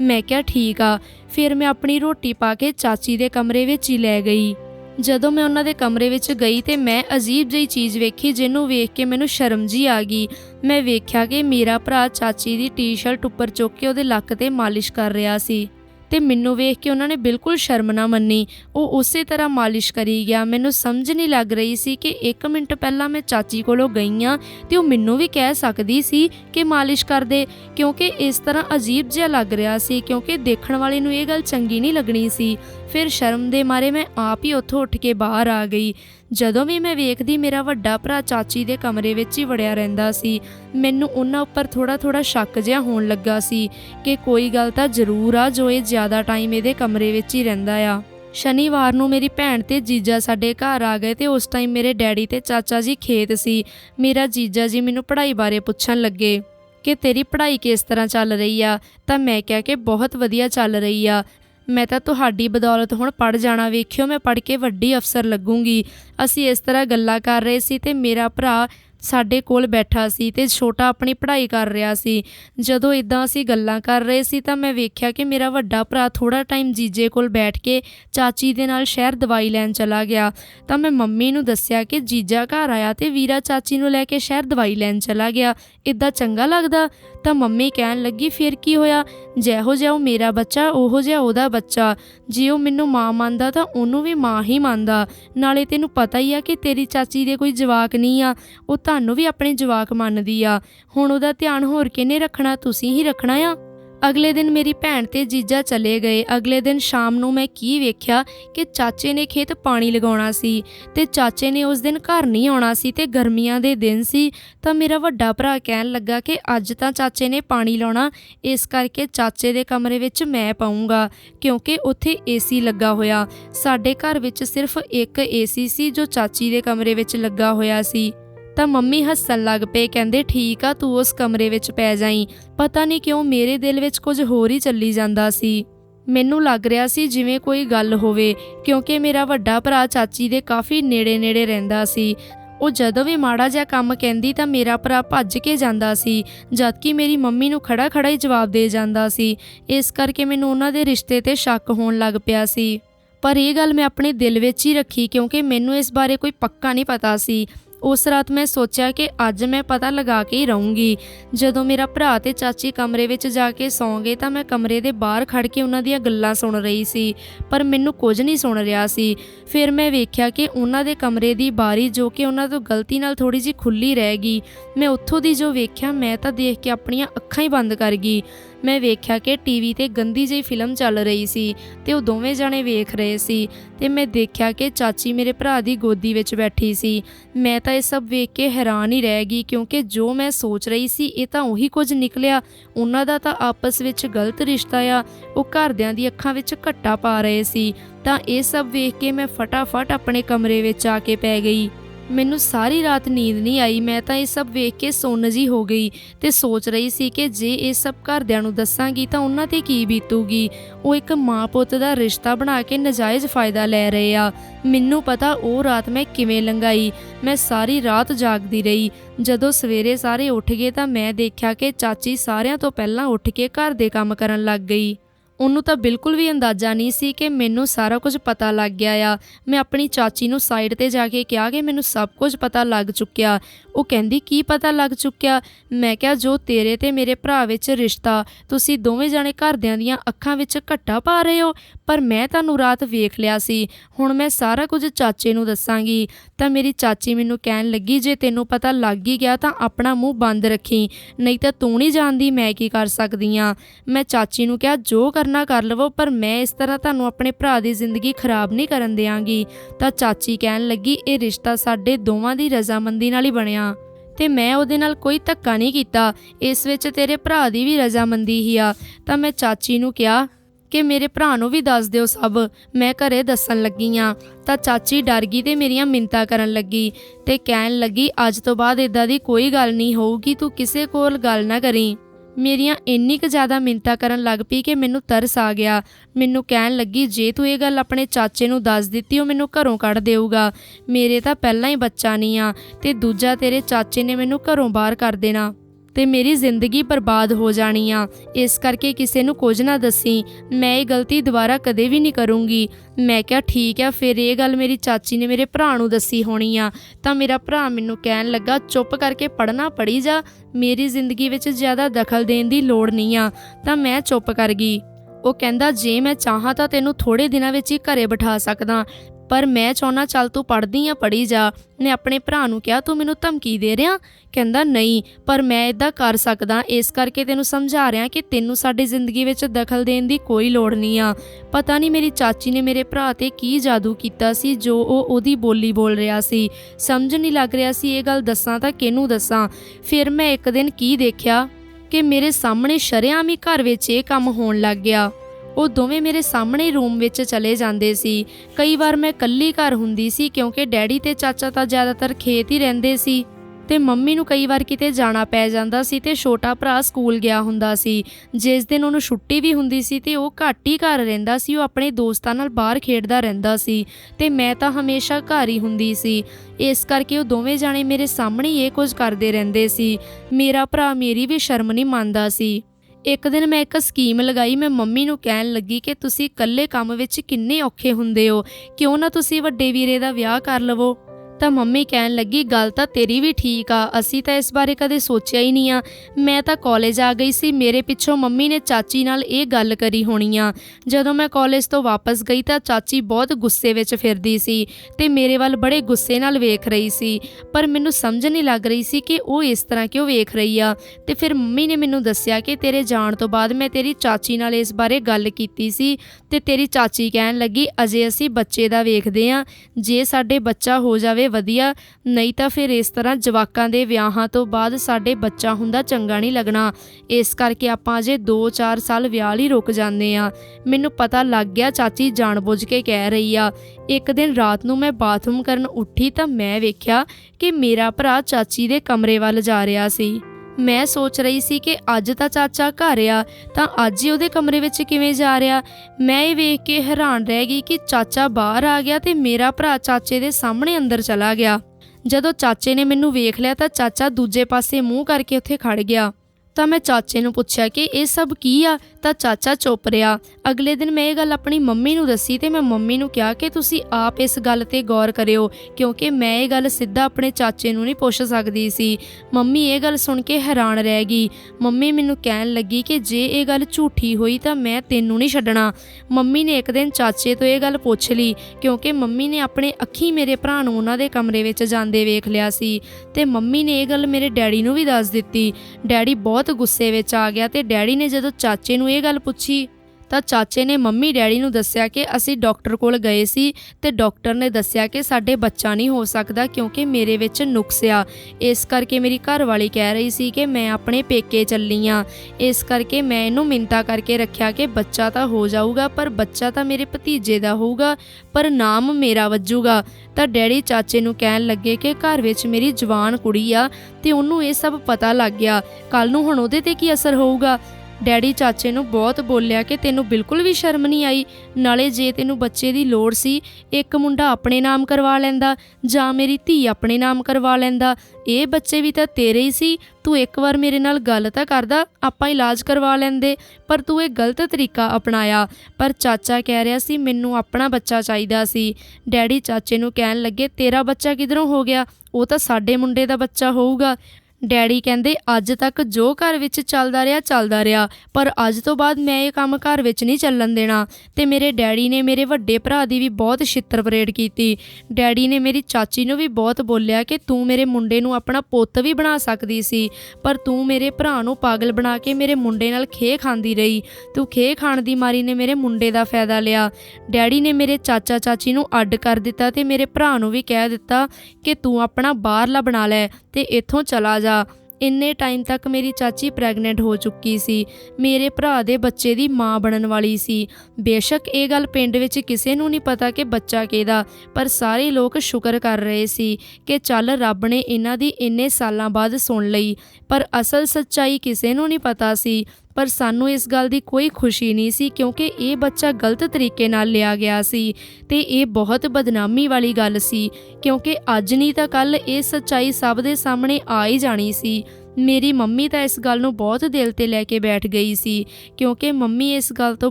ਮੈਂ ਕਿਹਾ ਠੀਕ ਆ। ਫਿਰ ਮੈਂ ਆਪਣੀ ਰੋਟੀ ਪਾ ਕੇ ਚਾਚੀ ਦੇ ਕਮਰੇ ਵਿੱਚ ਹੀ ਲੈ ਗਈ। ਜਦੋਂ ਮੈਂ ਉਹਨਾਂ ਦੇ ਕਮਰੇ ਵਿੱਚ ਗਈ ਤੇ ਮੈਂ ਅਜੀਬ ਜਿਹੀ ਚੀਜ਼ ਵੇਖੀ ਜਿਹਨੂੰ ਵੇਖ ਕੇ ਮੈਨੂੰ ਸ਼ਰਮ ਜੀ ਆ ਗਈ। ਮੈਂ ਵੇਖਿਆ ਕਿ ਮੇਰਾ ਭਰਾ ਚਾਚੀ ਦੀ ਟੀ-ਸ਼ਰਟ ਉੱਪਰ ਚੁੱਕ ਕੇ ਉਹਦੇ ਲੱਕ ਤੇ ਮਾਲਿਸ਼ ਕਰ ਰਿਹਾ ਸੀ। ਤੇ ਮੈਨੂੰ ਵੇਖ ਕੇ ਉਹਨਾਂ ਨੇ ਬਿਲਕੁਲ ਸ਼ਰਮ ਨਾ ਮੰਨੀ। ਉਹ ਉਸੇ ਤਰ੍ਹਾਂ ਮਾਲਿਸ਼ ਕਰੀ ਗਿਆ। ਮੈਨੂੰ ਸਮਝ ਨਹੀਂ ਲੱਗ ਰਹੀ ਸੀ ਕਿ 1 ਮਿੰਟ ਪਹਿਲਾਂ ਮੈਂ ਚਾਚੀ ਕੋਲੋਂ ਗਈ ਆ ਤੇ ਉਹ ਮੈਨੂੰ ਵੀ ਕਹਿ ਸਕਦੀ ਸੀ ਕਿ ਮਾਲਿਸ਼ ਕਰ ਦੇ, ਕਿਉਂਕਿ ਇਸ ਤਰ੍ਹਾਂ ਅਜੀਬ ਜਿਹਾ ਲੱਗ ਰਿਹਾ ਸੀ, ਕਿਉਂਕਿ ਦੇਖਣ ਵਾਲੇ ਨੂੰ ਇਹ ਗੱਲ ਚੰਗੀ ਨਹੀਂ ਲੱਗਣੀ ਸੀ। ਫਿਰ ਸ਼ਰਮ ਦੇ ਮਾਰੇ ਮੈਂ ਆਪ ਹੀ ਉੱਥੋਂ ਉੱਠ ਕੇ ਬਾਹਰ ਆ ਗਈ। ਜਦੋਂ ਵੀ ਮੈਂ ਵੇਖਦੀ ਮੇਰਾ ਵੱਡਾ ਭਰਾ ਚਾਚੀ ਦੇ ਕਮਰੇ ਵਿੱਚ ਹੀ ਵੜਿਆ ਰਹਿੰਦਾ ਸੀ, ਮੈਨੂੰ ਉਹਨਾਂ ਉੱਪਰ ਥੋੜਾ ਥੋੜਾ ਸ਼ੱਕ ਜਿਹਾ ਹੋਣ ਲੱਗਾ ਸੀ ਕਿ ਕੋਈ ਗੱਲ ਤਾਂ ਜ਼ਰੂਰ ਆ ਜੋ ਇਹ ਜ਼ਿਆਦਾ ਟਾਈਮ ਇਹਦੇ ਕਮਰੇ ਵਿੱਚ ਹੀ ਰਹਿੰਦਾ ਆ। ਸ਼ਨੀਵਾਰ ਨੂੰ ਮੇਰੀ ਭੈਣ ਤੇ ਜੀਜਾ ਸਾਡੇ ਘਰ ਆ ਗਏ ਤੇ ਉਸ ਟਾਈਮ ਮੇਰੇ ਡੈਡੀ ਤੇ ਚਾਚਾ ਜੀ ਖੇਤ ਸੀ। ਮੇਰਾ ਜੀਜਾ ਜੀ ਮੈਨੂੰ ਪੜ੍ਹਾਈ ਬਾਰੇ ਪੁੱਛਣ ਲੱਗੇ ਕਿ ਤੇਰੀ ਪੜ੍ਹਾਈ ਕਿਸ ਤਰ੍ਹਾਂ ਚੱਲ ਰਹੀ ਆ? ਤਾਂ ਮੈਂ ਕਿਹਾ ਕਿ ਬਹੁਤ ਵਧੀਆ ਚੱਲ ਰਹੀ ਆ। ਮੈਂ ਤਾਂ ਤੁਹਾਡੀ ਬਦੌਲਤ ਹੁਣ ਪੜ ਜਾਣਾ ਵੇਖਿਓ, ਮੈਂ ਪੜ ਕੇ ਵੱਡੀ ਅਫਸਰ ਲੱਗੂੰਗੀ। ਅਸੀਂ ਇਸ ਤਰ੍ਹਾਂ ਗੱਲਾਂ ਕਰ ਰਹੇ ਸੀ ਤੇ ਮੇਰਾ ਭਰਾ ਸਾਡੇ ਕੋਲ ਬੈਠਾ ਸੀ ਤੇ ਛੋਟਾ ਆਪਣੀ ਪੜ੍ਹਾਈ ਕਰ ਰਿਹਾ ਸੀ। ਜਦੋਂ ਇਦਾਂ ਅਸੀਂ ਗੱਲਾਂ ਕਰ ਰਹੇ ਸੀ ਤਾਂ ਮੈਂ ਵੇਖਿਆ ਕਿ ਮੇਰਾ ਵੱਡਾ ਭਰਾ ਥੋੜਾ ਟਾਈਮ ਜੀਜੇ ਕੋਲ ਬੈਠ ਕੇ ਚਾਚੀ ਦੇ ਨਾਲ ਸ਼ਹਿਰ ਦਵਾਈ ਲੈਣ ਚਲਾ ਗਿਆ। ਤਾਂ ਮੈਂ ਮੰਮੀ ਨੂੰ ਦੱਸਿਆ ਕਿ ਜੀਜਾ ਘਰ ਆਇਆ ਤੇ ਵੀਰਾ ਚਾਚੀ ਨੂੰ ਲੈ ਕੇ ਸ਼ਹਿਰ ਦਵਾਈ ਲੈਣ ਚਲਾ ਗਿਆ। ਇਦਾਂ ਚੰਗਾ ਲੱਗਦਾ? ਤਾਂ ਮੰਮੀ ਕਹਿਣ ਲੱਗੀ, ਫਿਰ ਕੀ ਹੋਇਆ? ਜਿਹੋ ਜਿਹਾ ਉਹ ਮੇਰਾ ਬੱਚਾ, ਉਹੋ ਜਿਹਾ ਉਹਦਾ ਬੱਚਾ। ਜੇ ਉਹ ਮੈਨੂੰ ਮਾਂ ਮੰਨਦਾ ਤਾਂ ਉਹਨੂੰ ਵੀ ਮਾਂ ਹੀ ਮੰਨਦਾ। ਨਾਲੇ ਤੈਨੂੰ ਪਤਾ ਹੀ ਆ ਕਿ ਤੇਰੀ ਚਾਚੀ ਦੇ ਕੋਈ ਜਵਾਕ ਨਹੀਂ ਆ। ਉਹ ਤੁਹਾਨੂੰ ਵੀ ਆਪਣੇ ਜਵਾਕ ਮੰਨਦੀ ਆ। ਹੁਣ ਉਹਦਾ ਧਿਆਨ ਹੋਰ ਕਿਹਨੇ ਰੱਖਣਾ? ਤੁਸੀਂ ਹੀ ਰੱਖਣਾ ਆ? ਅਗਲੇ ਦਿਨ ਮੇਰੀ ਭੈਣ ਤੇ ਜੀਜਾ ਚਲੇ ਗਏ। ਅਗਲੇ ਦਿਨ ਸ਼ਾਮ ਨੂੰ ਮੈਂ ਕੀ ਵੇਖਿਆ ਕਿ ਚਾਚੇ ਨੇ ਖੇਤ ਪਾਣੀ ਲਗਾਉਣਾ ਸੀ ਤੇ ਚਾਚੇ ਨੇ ਉਸ ਦਿਨ ਘਰ ਨਹੀਂ ਆਉਣਾ ਸੀ ਤੇ ਗਰਮੀਆਂ ਦੇ ਦਿਨ ਸੀ। ਤਾਂ ਮੇਰਾ ਵੱਡਾ ਭਰਾ ਕਹਿਣ ਲੱਗਾ ਕਿ ਅੱਜ ਤਾਂ ਚਾਚੇ ਨੇ ਪਾਣੀ ਲਾਉਣਾ, ਇਸ ਕਰਕੇ ਚਾਚੇ ਦੇ ਕਮਰੇ ਵਿੱਚ ਮੈਂ ਪਾਉਂਗਾ ਕਿਉਂਕਿ ਉੱਥੇ ਏਸੀ ਲੱਗਾ ਹੋਇਆ। ਸਾਡੇ ਘਰ ਵਿੱਚ ਸਿਰਫ ਇੱਕ ਏਸੀ ਸੀ ਜੋ ਚਾਚੀ ਦੇ ਕਮਰੇ ਵਿੱਚ ਲੱਗਾ ਹੋਇਆ ਸੀ। ਤਾਂ ਮੰਮੀ ਹੱਸਣ ਲੱਗ ਪਏ, ਕਹਿੰਦੇ, ਠੀਕ ਆ, ਤੂੰ ਉਸ ਕਮਰੇ ਵਿੱਚ ਪੈ ਜਾਈ। ਪਤਾ ਨਹੀਂ ਕਿਉਂ ਮੇਰੇ ਦਿਲ ਵਿੱਚ ਕੁਝ ਹੋਰ ਹੀ ਚੱਲੀ ਜਾਂਦਾ ਸੀ। ਮੈਨੂੰ ਲੱਗ ਰਿਹਾ ਸੀ ਜਿਵੇਂ ਕੋਈ ਗੱਲ ਹੋਵੇ, ਕਿਉਂਕਿ ਮੇਰਾ ਵੱਡਾ ਭਰਾ ਚਾਚੀ ਦੇ ਕਾਫੀ ਨੇੜੇ-ਨੇੜੇ ਰਹਿੰਦਾ ਸੀ। ਉਹ ਜਦੋਂ ਵੀ ਮਾੜਾ ਜਿਹਾ ਕੰਮ ਕਹਿੰਦੀ ਤਾਂ ਮੇਰਾ ਭਰਾ ਭੱਜ ਕੇ ਜਾਂਦਾ ਸੀ, ਜਦਕਿ ਮੇਰੀ ਮੰਮੀ ਨੂੰ ਖੜਾ-ਖੜਾ ਹੀ ਜਵਾਬ ਦੇ ਜਾਂਦਾ ਸੀ। ਇਸ ਕਰਕੇ ਮੈਨੂੰ ਉਹਨਾਂ ਦੇ ਰਿਸ਼ਤੇ ਤੇ ਸ਼ੱਕ ਹੋਣ ਲੱਗ ਪਿਆ ਸੀ। ਪਰ ਇਹ ਗੱਲ ਮੈਂ ਆਪਣੇ ਦਿਲ ਵਿੱਚ ਹੀ ਰੱਖੀ, ਕਿਉਂਕਿ ਮੈਨੂੰ ਇਸ ਬਾਰੇ ਕੋਈ ਪੱਕਾ ਨਹੀਂ ਪਤਾ ਸੀ। ਉਸ ਰਾਤ ਮੈਂ ਸੋਚਿਆ ਕਿ ਅੱਜ ਮੈਂ ਪਤਾ ਲਗਾ ਕੇ ਹੀ ਰਹੂੰਗੀ। ਜਦੋਂ ਮੇਰਾ ਭਰਾ ਤੇ ਚਾਚੀ ਕਮਰੇ ਵਿੱਚ ਜਾ ਕੇ ਸੌਂ ਗਏ ਤਾਂ ਮੈਂ ਕਮਰੇ ਦੇ ਬਾਹਰ ਖੜ ਕੇ ਉਹਨਾਂ ਦੀਆਂ ਗੱਲਾਂ ਸੁਣ ਰਹੀ ਸੀ, ਪਰ ਮੈਨੂੰ ਕੁਝ ਨਹੀਂ ਸੁਣ ਰਿਹਾ ਸੀ। ਫਿਰ ਮੈਂ ਵੇਖਿਆ ਕਿ ਉਹਨਾਂ ਦੇ ਕਮਰੇ ਦੀ ਬਾਰੀ ਜੋ ਕਿ ਉਹਨਾਂ ਤੋਂ ਗਲਤੀ ਨਾਲ ਥੋੜੀ ਜਿਹੀ ਖੁੱਲੀ ਰਹਿ ਗਈ। ਮੈਂ ਉੱਥੋਂ ਦੀ ਜੋ ਵੇਖਿਆ, ਮੈਂ ਤਾਂ ਦੇਖ ਕੇ ਆਪਣੀਆਂ ਅੱਖਾਂ ਹੀ ਬੰਦ ਕਰ ਗਈ। ਮੈਂ ਵੇਖਿਆ ਕਿ ਟੀਵੀ ਤੇ ਗੰਦੀ ਜਿਹੀ ਫਿਲਮ ਚੱਲ ਰਹੀ ਸੀ ਤੇ ਉਹ ਦੋਵੇਂ ਜਣੇ ਵੇਖ ਰਹੇ ਸੀ ਤੇ ਮੈਂ ਦੇਖਿਆ ਕਿ ਚਾਚੀ ਮੇਰੇ ਭਰਾ ਦੀ ਗੋਦੀ ਵਿੱਚ ਬੈਠੀ ਸੀ। ਮੈਂ ਤਾਂ ਇਹ ਸਭ ਵੇਖ ਕੇ ਹੈਰਾਨ ਹੀ ਰਹਿ ਗਈ ਕਿਉਂਕਿ ਜੋ ਮੈਂ ਸੋਚ ਰਹੀ ਸੀ ਇਹ ਤਾਂ ਉਹੀ ਕੁਝ ਨਿਕਲਿਆ। ਉਹਨਾਂ ਦਾ ਤਾਂ ਆਪਸ ਵਿੱਚ ਗਲਤ ਰਿਸ਼ਤਾ ਆ। ਉਹ ਘਰਦਿਆਂ ਦੀ ਅੱਖਾਂ ਵਿੱਚ ਘੱਟਾ ਪਾ ਰਹੇ ਸੀ। ਤਾਂ ਇਹ ਸਭ ਵੇਖ ਕੇ ਮੈਂ ਫਟਾਫਟ ਆਪਣੇ ਕਮਰੇ ਵਿੱਚ ਆ ਕੇ ਪੈ ਗਈ। ਮੈਨੂੰ ਸਾਰੀ ਰਾਤ ਨੀਂਦ ਨਹੀਂ ਆਈ, ਮੈਂ ਤਾਂ ਇਹ ਸਭ ਵੇਖ ਕੇ ਸੁੰਨ ਜੀ ਹੋ ਗਈ ਤੇ ਸੋਚ ਰਹੀ ਸੀ ਕਿ ਜੇ ਇਹ ਸਭ ਘਰਦਿਆਂ ਨੂੰ ਦੱਸਾਂਗੀ ਤਾਂ ਉਹਨਾਂ ਤੇ ਕੀ ਬੀਤੂਗੀ। ਉਹ ਇੱਕ ਮਾਂ ਪੁੱਤ ਦਾ ਰਿਸ਼ਤਾ ਬਣਾ ਕੇ ਨਜਾਇਜ਼ ਫਾਇਦਾ ਲੈ ਰਹੇ ਆ। ਮੈਨੂੰ ਪਤਾ ਉਹ ਰਾਤ ਮੈਂ ਕਿਵੇਂ ਲੰਘਾਈ। ਮੈਂ ਸਾਰੀ ਰਾਤ ਜਾਗਦੀ ਰਹੀ। ਜਦੋਂ ਸਵੇਰੇ ਸਾਰੇ ਉੱਠ ਗਏ ਤਾਂ ਮੈਂ ਦੇਖਿਆ ਕਿ ਚਾਚੀ ਸਾਰਿਆਂ ਤੋਂ ਪਹਿਲਾਂ ਉੱਠ ਕੇ ਘਰ ਦੇ ਕੰਮ ਕਰਨ ਲੱਗ ਗਈ। ਉਹਨੂੰ ਤਾਂ ਬਿਲਕੁਲ ਵੀ ਅੰਦਾਜ਼ਾ ਨਹੀਂ ਸੀ ਕਿ ਮੈਨੂੰ ਸਾਰਾ ਕੁਝ ਪਤਾ ਲੱਗ ਗਿਆ ਆ। ਮੈਂ ਆਪਣੀ ਚਾਚੀ ਨੂੰ ਸਾਈਡ ਤੇ ਜਾ ਕੇ ਕਿਹਾ ਕਿ ਮੈਨੂੰ ਸਭ ਕੁਝ ਪਤਾ ਲੱਗ ਚੁੱਕਿਆ। ਉਹ ਕਹਿੰਦੀ, ਕੀ ਪਤਾ ਲੱਗ ਚੁੱਕਿਆ? ਮੈਂ ਕਿਹਾ, ਜੋ ਤੇਰੇ ਤੇ ਮੇਰੇ ਭਰਾ ਵਿੱਚ ਰਿਸ਼ਤਾ, ਤੁਸੀਂ ਦੋਵੇਂ ਜਾਣੇ ਘਰਦਿਆਂ ਦੀਆਂ ਅੱਖਾਂ ਵਿੱਚ ਘੱਟਾ ਪਾ ਰਹੇ ਹੋ। ਪਰ ਮੈਂ ਤੁਹਾਨੂੰ ਰਾਤ ਵੇਖ ਲਿਆ ਸੀ। ਹੁਣ ਮੈਂ ਸਾਰਾ ਕੁਝ ਚਾਚੇ ਨੂੰ ਦੱਸਾਂਗੀ। ਤਾਂ ਮੇਰੀ ਚਾਚੀ ਮੈਨੂੰ ਕਹਿਣ ਲੱਗੀ, ਜੇ ਤੈਨੂੰ ਪਤਾ ਲੱਗ ਹੀ ਗਿਆ ਤਾਂ ਆਪਣਾ ਮੂੰਹ ਬੰਦ ਰੱਖੀ। ਨਹੀਂ ਤਾਂ ਤੂੰ ਨਹੀਂ ਜਾਣਦੀ ਮੈਂ ਕੀ ਕਰ ਸਕਦੀ ਆ। ਮੈਂ ਚਾਚੀ ਨੂੰ ਕਿਹਾ, ਜੋ ਕਰ ਕਰਨਾ ਕਰ ਲਵੋ, ਪਰ ਮੈਂ ਇਸ ਤਰ੍ਹਾਂ ਤੁਹਾਨੂੰ ਆਪਣੇ ਭਰਾ ਦੀ ਜ਼ਿੰਦਗੀ ਖਰਾਬ ਨਹੀਂ ਕਰਨ ਦਿਆਂਗੀ। ਤਾਂ ਚਾਚੀ ਕਹਿਣ ਲੱਗੀ, ਇਹ ਰਿਸ਼ਤਾ ਸਾਡੇ ਦੋਵਾਂ ਦੀ ਰਜ਼ਾਮੰਦੀ ਨਾਲ ਹੀ ਬਣਿਆ। ਤੇ ਮੈਂ ਉਹਦੇ ਨਾਲ ਕੋਈ ਧੱਕਾ ਨਹੀਂ ਕੀਤਾ। ਇਸ ਵਿੱਚ ਤੇਰੇ ਭਰਾ ਦੀ ਵੀ ਰਜ਼ਾਮੰਦੀ ਹੀ ਆ। ਤਾਂ ਮੈਂ ਚਾਚੀ ਨੂੰ ਕਿਹਾ ਕਿ ਮੇਰੇ ਭਰਾ ਨੂੰ ਵੀ ਦੱਸ ਦਿਓ ਸਭ। ਮੈਂ ਘਰੇ ਦੱਸਣ ਲੱਗੀ ਆ। ਤਾਂ ਚਾਚੀ ਡਰ ਗਈ ਤੇ ਮੇਰੀਆਂ ਮਿੰਤਾ ਕਰਨ ਲੱਗੀ ਤੇ ਕਹਿਣ ਲੱਗੀ, ਅੱਜ ਤੋਂ ਬਾਅਦ ਇਦਾਂ ਦੀ ਕੋਈ ਗੱਲ ਨਹੀਂ ਹੋਊਗੀ, ਤੂੰ ਕਿਸੇ ਕੋਲ ਗੱਲ ਨਾ ਕਰੀ। ਮੇਰੀਆਂ ਇੰਨੀ ਕੁ ਜ਼ਿਆਦਾ ਮਿੰਤਾ ਕਰਨ ਲੱਗ ਪਈ ਕਿ ਮੈਨੂੰ ਤਰਸ ਆ ਗਿਆ। ਮੈਨੂੰ ਕਹਿਣ ਲੱਗੀ, ਜੇ ਤੂੰ ਇਹ ਗੱਲ ਆਪਣੇ ਚਾਚੇ ਨੂੰ ਦੱਸ ਦਿੱਤੀ, ਉਹ ਮੈਨੂੰ ਘਰੋਂ ਕੱਢ ਦੇਊਗਾ। ਮੇਰੇ ਤਾਂ ਪਹਿਲਾਂ ਹੀ ਬੱਚਾ ਨਹੀਂ ਆ ਤੇ ਦੂਜਾ ਤੇਰੇ ਚਾਚੇ ਨੇ ਮੈਨੂੰ ਘਰੋਂ ਬਾਹਰ ਕਰ ਦੇਣਾ। ਤੇ ਮੇਰੀ ਜ਼ਿੰਦਗੀ ਬਰਬਾਦ ਹੋ ਜਾਣੀ ਆ। ਇਸ ਕਰਕੇ ਕਿਸੇ ਨੂੰ ਕੁਝ ਨਾ ਦੱਸੀ। ਮੈਂ ਇਹ ਗਲਤੀ ਦੁਬਾਰਾ ਕਦੇ ਵੀ ਨਹੀਂ ਕਰੂੰਗੀ। ਮੈਂ ਕਿਹਾ, ਠੀਕ ਆ, ਫਿਰ ਇਹ ਗੱਲ ਮੇਰੀ ਚਾਚੀ ਨੇ ਮੇਰੇ ਭਰਾ ਨੂੰ ਦੱਸੀ ਹੋਣੀ ਆ। ਤਾਂ ਮੇਰਾ ਭਰਾ ਮੈਨੂੰ ਕਹਿਣ ਲੱਗਾ, ਚੁੱਪ ਕਰਕੇ ਪੜਨਾ ਪੜੀ ਜਾ। ਮੇਰੀ ਜ਼ਿੰਦਗੀ ਵਿੱਚ ਜ਼ਿਆਦਾ ਦਖਲ ਦੇਣ ਦੀ ਲੋੜ ਨਹੀਂ ਆ ਤਾਂ ਮੈਂ ਚੁੱਪ ਕਰ ਗਈ। ਉਹ ਕਹਿੰਦਾ, ਜੇ ਮੈਂ ਚਾਹਾਂ ਤਾਂ ਤੈਨੂੰ ਥੋੜੇ ਦਿਨਾਂ ਵਿੱਚ ਹੀ ਘਰੇ ਬਿਠਾ ਸਕਦਾ। ਪਰ ਮੈਂ ਚਾਹੁੰਨਾ ਚੱਲ ਤੂੰ ਪੜਦੀ ਆ ਪੜੀ ਜਾ। ਨੇ ਆਪਣੇ ਭਰਾ ਨੂੰ ਕਿਹਾ, ਤੂੰ ਮੈਨੂੰ ਧਮਕੀ ਦੇ ਰਿਹਾ? ਕਹਿੰਦਾ, ਨਹੀਂ, ਪਰ ਮੈਂ ਇਦਾਂ ਕਰ ਸਕਦਾ। ਇਸ ਕਰਕੇ ਤੈਨੂੰ ਸਮਝਾ ਰਿਹਾ ਕਿ ਤੈਨੂੰ ਸਾਡੀ ਜ਼ਿੰਦਗੀ ਵਿੱਚ ਦਖਲ ਦੇਣ ਦੀ ਕੋਈ ਲੋੜ ਨਹੀਂ ਆ। ਪਤਾ ਨਹੀਂ ਮੇਰੀ ਚਾਚੀ ਨੇ ਮੇਰੇ ਭਰਾ ਤੇ ਕੀ ਜਾਦੂ ਕੀਤਾ ਸੀ, ਜੋ ਉਹ ਉਹਦੀ ਬੋਲੀ ਬੋਲ ਰਿਹਾ ਸੀ। ਸਮਝ ਨਹੀਂ ਲੱਗ ਰਿਹਾ ਸੀ, ਇਹ ਗੱਲ ਦੱਸਾਂ ਤਾਂ ਕਿਹਨੂੰ ਦੱਸਾਂ? ਫਿਰ ਮੈਂ ਇੱਕ ਦਿਨ ਕੀ ਦੇਖਿਆ? ਕਿ ਮੇਰੇ ਸਾਹਮਣੇ ਸ਼ਰੇਆਮ ਹੀ ਘਰ ਵਿੱਚ ਇਹ ਕੰਮ ਹੋਣ ਲੱਗ ਗਿਆ। ਉਹ ਦੋਵੇਂ ਮੇਰੇ ਸਾਹਮਣੇ ਰੂਮ ਵਿੱਚ ਚਲੇ ਜਾਂਦੇ ਸੀ। ਕਈ ਵਾਰ ਮੈਂ ਇਕੱਲੀ ਘਰ ਹੁੰਦੀ ਸੀ ਕਿਉਂਕਿ ਡੈਡੀ ਤੇ ਚਾਚਾ ਤਾਂ ਜ਼ਿਆਦਾਤਰ ਖੇਤ ਹੀ ਰਹਿੰਦੇ ਸੀ ਤੇ ਮੰਮੀ ਨੂੰ ਕਈ ਵਾਰ ਕਿਤੇ ਜਾਣਾ ਪੈ ਜਾਂਦਾ ਸੀ ਤੇ ਛੋਟਾ ਭਰਾ ਸਕੂਲ ਗਿਆ ਹੁੰਦਾ ਸੀ। ਜਿਸ ਦਿਨ ਉਹਨੂੰ ਛੁੱਟੀ ਵੀ ਹੁੰਦੀ ਸੀ ਤੇ ਉਹ ਘੱਟ ਹੀ ਘਰ ਰਹਿੰਦਾ ਸੀ, ਉਹ ਆਪਣੇ ਦੋਸਤਾਂ ਨਾਲ ਬਾਹਰ ਖੇਡਦਾ ਰਹਿੰਦਾ ਸੀ ਤੇ ਮੈਂ ਤਾਂ ਹਮੇਸ਼ਾ ਘਰ ਹੀ ਹੁੰਦੀ ਸੀ। ਇਸ ਕਰਕੇ ਉਹ ਦੋਵੇਂ ਜਾਣੇ ਮੇਰੇ ਸਾਹਮਣੇ ਹੀ ਇਹ ਕੁਝ ਕਰਦੇ ਰਹਿੰਦੇ ਸੀ। ਮੇਰਾ ਭਰਾ ਮੇਰੀ ਵੀ ਸ਼ਰਮ ਨਹੀਂ ਮੰਨਦਾ ਸੀ। ਇੱਕ ਦਿਨ ਮੈਂ ਇੱਕ ਸਕੀਮ ਲਗਾਈ, ਮੈਂ ਮੰਮੀ ਨੂੰ ਕਹਿਣ ਲੱਗੀ ਕਿ ਤੁਸੀਂ ਇਕੱਲੇ ਕੰਮ ਵਿੱਚ ਕਿੰਨੇ ਔਖੇ ਹੁੰਦੇ ਹੋ, ਕਿਉਂ ਨਾ ਤੁਸੀਂ ਵੱਡੇ ਵੀਰੇ ਦਾ ਵਿਆਹ ਕਰ ਲਵੋ। ਤਾਂ ਮੰਮੀ ਕਹਿਣ ਲੱਗੀ, ਗੱਲ ਤਾਂ ਤੇਰੀ ਵੀ ਠੀਕ ਆ, ਅਸੀਂ ਤਾਂ ਇਸ ਬਾਰੇ ਕਦੇ ਸੋਚਿਆ ਹੀ ਨਹੀਂ ਆ। ਮੈਂ ਤਾਂ ਕਾਲਜ ਆ ਗਈ ਸੀ, ਮੇਰੇ ਪਿੱਛੋਂ ਮੰਮੀ ਨੇ ਚਾਚੀ ਨਾਲ ਇਹ ਗੱਲ ਕਰੀ ਹੋਣੀ ਆ। ਜਦੋਂ ਮੈਂ ਕਾਲਜ ਤੋਂ ਵਾਪਸ ਗਈ ਤਾਂ ਚਾਚੀ ਬਹੁਤ ਗੁੱਸੇ ਵਿੱਚ ਫਿਰਦੀ ਸੀ ਤੇ ਮੇਰੇ ਵੱਲ ਬੜੇ ਗੁੱਸੇ ਨਾਲ ਵੇਖ ਰਹੀ ਸੀ। ਪਰ ਮੈਨੂੰ ਸਮਝ ਨਹੀਂ ਲੱਗ ਰਹੀ ਸੀ ਕਿ ਉਹ ਇਸ ਤਰ੍ਹਾਂ ਕਿਉਂ ਵੇਖ ਰਹੀ ਆ। ਤੇ ਫਿਰ ਮੰਮੀ ਨੇ ਮੈਨੂੰ ਦੱਸਿਆ ਕਿ ਤੇਰੇ ਜਾਣ ਤੋਂ ਬਾਅਦ ਮੈਂ ਤੇਰੀ ਚਾਚੀ ਨਾਲ ਇਸ ਬਾਰੇ ਗੱਲ ਕੀਤੀ ਸੀ ਤੇ ਤੇਰੀ ਚਾਚੀ ਕਹਿਣ ਲੱਗੀ, ਅਜੇ ਅਸੀਂ ਬੱਚੇ ਦਾ ਵੇਖਦੇ ਆ। ਜੇ ਸਾਡੇ ਬੱਚਾ ਹੋ ਜਾਵੇ ਵਧੀਆ, ਨਹੀਂ ਤਾਂ ਫਿਰ ਇਸ ਤਰ੍ਹਾਂ ਜਵਾਕਾਂ ਦੇ ਵਿਆਹਾਂ ਤੋਂ ਬਾਅਦ ਸਾਡੇ ਬੱਚਾ ਹੁੰਦਾ ਚੰਗਾ ਨਹੀਂ ਲੱਗਣਾ। ਇਸ ਕਰਕੇ ਆਪਾਂ ਅਜੇ 2-4 ਸਾਲ ਵਿਆਹ ਲਈ ਰੁਕ ਜਾਂਦੇ ਆ ਮੈਨੂੰ ਪਤਾ ਲੱਗ ਗਿਆ ਚਾਚੀ ਜਾਣਬੁੱਝ ਕੇ ਕਹਿ ਰਹੀ ਆ, ਇੱਕ ਦਿਨ ਰਾਤ ਨੂੰ ਮੈਂ ਬਾਥਰੂਮ ਕਰਨ ਉੱਠੀ ਤਾਂ ਮੈਂ ਵੇਖਿਆ ਕਿ ਮੇਰਾ ਭਰਾ ਚਾਚੀ ਦੇ ਕਮਰੇ ਵੱਲ ਜਾ ਰਿਹਾ ਸੀ। ਮੈਂ ਸੋਚ ਰਹੀ ਸੀ ਕਿ ਅੱਜ ਤਾਂ ਚਾਚਾ ਘਰ ਆ, ਤਾਂ ਅੱਜ ਹੀ ਉਹਦੇ ਕਮਰੇ ਵਿੱਚ ਕਿਵੇਂ ਜਾ ਰਿਹਾ। ਮੈਂ ਇਹ ਵੇਖ ਕੇ ਹੈਰਾਨ ਰਹਿ ਗਈ ਕਿ ਚਾਚਾ ਬਾਹਰ ਆ ਗਿਆ ਤੇ ਮੇਰਾ ਭਰਾ ਚਾਚੇ ਦੇ ਸਾਹਮਣੇ ਅੰਦਰ ਚਲਾ ਗਿਆ। ਜਦੋਂ ਚਾਚੇ ਨੇ ਮੈਨੂੰ ਵੇਖ ਲਿਆ ਤਾਂ ਚਾਚਾ ਦੂਜੇ ਪਾਸੇ ਮੂੰਹ ਕਰਕੇ ਉੱਥੇ ਖੜ ਗਿਆ। ਤਾਂ ਮੈਂ ਚਾਚੇ ਨੂੰ ਪੁੱਛਿਆ ਕਿ ਇਹ ਸਭ ਕੀ ਆ? ਤਾਂ ਚਾਚਾ ਚੁੱਪ ਰਿਹਾ। ਅਗਲੇ ਦਿਨ ਮੈਂ ਇਹ ਗੱਲ ਆਪਣੀ ਮੰਮੀ ਨੂੰ ਦੱਸੀ ਤੇ ਮੈਂ ਮੰਮੀ ਨੂੰ ਕਿਹਾ ਕਿ ਤੁਸੀਂ ਆਪ ਇਸ ਗੱਲ ਤੇ ਗੌਰ ਕਰਿਓ, ਕਿਉਂਕਿ ਮੈਂ ਇਹ ਗੱਲ ਸਿੱਧਾ ਆਪਣੇ ਚਾਚੇ ਨੂੰ ਨਹੀਂ ਪੁੱਛ ਸਕਦੀ ਸੀ। ਮੰਮੀ ਇਹ ਗੱਲ ਸੁਣ ਕੇ ਹੈਰਾਨ ਰਹਿ ਗਈ। ਮੰਮੀ ਮੈਨੂੰ ਕਹਿਣ ਲੱਗੀ ਕਿ ਜੇ ਇਹ ਗੱਲ ਝੂਠੀ ਹੋਈ ਤਾਂ ਮੈਂ ਤੈਨੂੰ ਨਹੀਂ ਛੱਡਣਾ। ਮੰਮੀ ਨੇ ਇੱਕ ਦਿਨ ਚਾਚੇ ਤੋਂ ਇਹ ਗੱਲ ਪੁੱਛ ਲਈ, ਕਿਉਂਕਿ ਮੰਮੀ ਨੇ ਆਪਣੇ ਅੱਖੀ ਮੇਰੇ ਭਰਾ ਨੂੰ ਉਹਨਾਂ ਦੇ ਕਮਰੇ ਵਿੱਚ ਜਾਂਦੇ ਵੇਖ ਲਿਆ ਸੀ ਤੇ ਮੰਮੀ ਨੇ ਇਹ ਗੱਲ ਮੇਰੇ ਡੈਡੀ ਨੂੰ ਵੀ ਦੱਸ ਦਿੱਤੀ। ਡੈਡੀ ਬਹੁਤ ਗੁੱਸੇ ਵਿੱਚ ਆ ਗਿਆ ਤੇ ਡੈਡੀ ਨੇ ਜਦੋਂ ਚਾਚੇ ਨੂੰ ਇਹ ਗੱਲ ਪੁੱਛੀ ਤਾਂ ਚਾਚੇ ਨੇ ਮੰਮੀ ਡੈਡੀ ਨੂੰ ਦੱਸਿਆ ਕਿ ਅਸੀਂ ਡਾਕਟਰ ਕੋਲ ਗਏ ਸੀ ਤੇ ਡਾਕਟਰ ਨੇ ਦੱਸਿਆ ਕਿ ਸਾਡੇ ਬੱਚਾ ਨਹੀਂ ਹੋ ਸਕਦਾ ਕਿਉਂਕਿ ਮੇਰੇ ਵਿੱਚ ਨੁਕਸ ਆ। ਇਸ ਕਰਕੇ ਮੇਰੀ ਘਰ ਵਾਲੀ ਕਹਿ ਰਹੀ ਸੀ ਕਿ ਮੈਂ ਆਪਣੇ ਪੇਕੇ ਚੱਲੀ ਆ। ਇਸ ਕਰਕੇ ਮੈਂ ਇਹਨੂੰ ਮਿੰਤਾ ਕਰਕੇ ਰੱਖਿਆ ਕਿ ਬੱਚਾ ਤਾਂ ਹੋ ਜਾਊਗਾ, ਪਰ ਬੱਚਾ ਤਾਂ ਮੇਰੇ ਭਤੀਜੇ ਦਾ ਹੋਊਗਾ, ਪਰ ਨਾਮ ਮੇਰਾ ਵੱਜੂਗਾ। ਤਾਂ ਡੈਡੀ ਚਾਚੇ ਨੂੰ ਕਹਿਣ ਲੱਗੇ ਕਿ ਘਰ ਵਿੱਚ ਮੇਰੀ ਜਵਾਨ ਕੁੜੀ ਆ ਤੇ ਉਹਨੂੰ ਇਹ ਸਭ ਪਤਾ ਲੱਗ ਗਿਆ। ਕੱਲ ਨੂੰ ਹੁਣ ਉਹਦੇ ਤੇ ਕੀ ਅਸਰ ਹੋਊਗਾ? ਡੈਡੀ ਚਾਚੇ ਨੂੰ ਬਹੁਤ ਬੋਲਿਆ ਕਿ ਤੈਨੂੰ ਬਿਲਕੁਲ ਵੀ ਸ਼ਰਮ ਨਹੀਂ ਆਈ, ਨਾਲੇ ਜੇ ਤੈਨੂੰ ਬੱਚੇ ਦੀ ਲੋੜ ਸੀ, ਇੱਕ ਮੁੰਡਾ ਆਪਣੇ ਨਾਮ ਕਰਵਾ ਲੈਂਦਾ, ਜਾਂ ਮੇਰੀ ਧੀ ਆਪਣੇ ਨਾਮ ਕਰਵਾ ਲੈਂਦਾ, ਇਹ ਬੱਚੇ ਵੀ ਤਾਂ ਤੇਰੇ ਹੀ ਸੀ, ਤੂੰ ਇੱਕ ਵਾਰ ਮੇਰੇ ਨਾਲ ਗੱਲ ਤਾਂ ਕਰਦਾ, ਆਪਾਂ ਇਲਾਜ ਕਰਵਾ ਲੈਂਦੇ, ਪਰ ਤੂੰ ਇਹ ਗਲਤ ਤਰੀਕਾ ਅਪਣਾਇਆ, ਪਰ ਚਾਚਾ ਕਹਿ ਰਿਹਾ ਸੀ, ਮੈਨੂੰ ਆਪਣਾ ਬੱਚਾ ਚਾਹੀਦਾ ਸੀ। ਡੈਡੀ ਚਾਚੇ ਨੂੰ ਕਹਿਣ ਲੱਗੇ, ਤੇਰਾ ਬੱਚਾ ਕਿਧਰੋਂ ਹੋ ਗਿਆ? ਉਹ ਤਾਂ ਸਾਡੇ ਮੁੰਡੇ ਦਾ ਬੱਚਾ ਹੋਊਗਾ। ਡੈਡੀ ਕਹਿੰਦੇ, ਅੱਜ ਤੱਕ ਜੋ ਘਰ ਵਿੱਚ ਚੱਲਦਾ ਰਿਹਾ ਚੱਲਦਾ ਰਿਹਾ। ਪਰ ਅੱਜ ਤੋਂ ਬਾਅਦ ਮੈਂ ਇਹ ਕੰਮ ਘਰ ਵਿੱਚ ਨਹੀਂ ਚੱਲਣ ਦੇਣਾ। ਤੇ ਮੇਰੇ ਡੈਡੀ ਨੇ ਮੇਰੇ ਵੱਡੇ ਭਰਾ ਦੀ ਵੀ ਬਹੁਤ ਛਿੱਤਰ ਪਰੇਡ ਕੀਤੀ। ਡੈਡੀ ਨੇ ਮੇਰੀ ਚਾਚੀ ਨੂੰ ਵੀ ਬਹੁਤ ਬੋਲਿਆ ਕਿ ਤੂੰ ਮੇਰੇ ਮੁੰਡੇ ਨੂੰ ਆਪਣਾ ਪੁੱਤ ਵੀ ਬਣਾ ਸਕਦੀ ਸੀ। ਪਰ ਤੂੰ ਮੇਰੇ ਭਰਾ ਨੂੰ ਪਾਗਲ ਬਣਾ ਕੇ ਮੇਰੇ ਮੁੰਡੇ ਨਾਲ ਖੇ ਖਾਂਦੀ ਰਹੀ। ਤੂੰ ਖੇ ਖਾਣ ਦੀ ਮਾਰੀ ਨੇ ਮੇਰੇ ਮੁੰਡੇ ਦਾ ਫਾਇਦਾ ਲਿਆ। ਡੈਡੀ ਨੇ ਮੇਰੇ ਚਾਚਾ ਚਾਚੀ ਨੂੰ ਅੱਡ ਕਰ ਦਿੱਤਾ ਤੇ ਮੇਰੇ ਭਰਾ ਨੂੰ ਵੀ ਕਹਿ ਦਿੱਤਾ ਕਿ ਤੂੰ ਆਪਣਾ ਬਾਹਰਲਾ ਬਣਾ ਲੈ ਤੇ ਇੱਥੋਂ ਚਲਾ ਜਾ। ਜਾ ਇੰਨੇ ਟਾਈਮ ਤੱਕ ਮੇਰੀ ਚਾਚੀ ਪ੍ਰੈਗਨੈਂਟ ਹੋ ਚੁੱਕੀ ਸੀ। ਮੇਰੇ ਭਰਾ ਦੇ ਬੱਚੇ ਦੀ ਮਾਂ ਬਣਨ ਵਾਲੀ ਸੀ। ਬੇਸ਼ੱਕ ਇਹ ਗੱਲ ਪਿੰਡ ਵਿੱਚ ਕਿਸੇ ਨੂੰ ਨਹੀਂ ਪਤਾ ਕਿ ਬੱਚਾ ਕਿਹਦਾ, ਪਰ ਸਾਰੇ ਲੋਕ ਸ਼ੁਕਰ ਕਰ ਰਹੇ ਸੀ ਕਿ ਚੱਲ ਰੱਬ ਨੇ ਇਹਨਾਂ ਦੀ ਇੰਨੇ ਸਾਲਾਂ ਬਾਅਦ ਸੁਣ ਲਈ। ਪਰ ਅਸਲ ਸੱਚਾਈ ਕਿਸੇ ਨੂੰ ਨਹੀਂ ਪਤਾ ਸੀ। ਪਰ ਸਾਨੂੰ ਇਸ ਗੱਲ ਦੀ ਕੋਈ ਖੁਸ਼ੀ ਨਹੀਂ ਸੀ ਕਿਉਂਕਿ ਇਹ ਬੱਚਾ ਗਲਤ ਤਰੀਕੇ ਨਾਲ ਲਿਆ ਗਿਆ ਸੀ ਤੇ ਇਹ ਬਹੁਤ ਬਦਨਾਮੀ ਵਾਲੀ ਗੱਲ ਸੀ ਕਿਉਂਕਿ ਅੱਜ ਨਹੀਂ ਤਾਂ ਕੱਲ ਇਹ ਸੱਚਾਈ ਸਭ ਦੇ ਸਾਹਮਣੇ ਆ ਹੀ ਜਾਣੀ ਸੀ। ਮੇਰੀ ਮੰਮੀ ਤਾਂ ਇਸ ਗੱਲ ਨੂੰ ਬਹੁਤ ਦਿਲ ਤੇ ਲੈ ਕੇ ਬੈਠ ਗਈ ਸੀ ਕਿਉਂਕਿ ਮੰਮੀ ਇਸ ਗੱਲ ਤੋਂ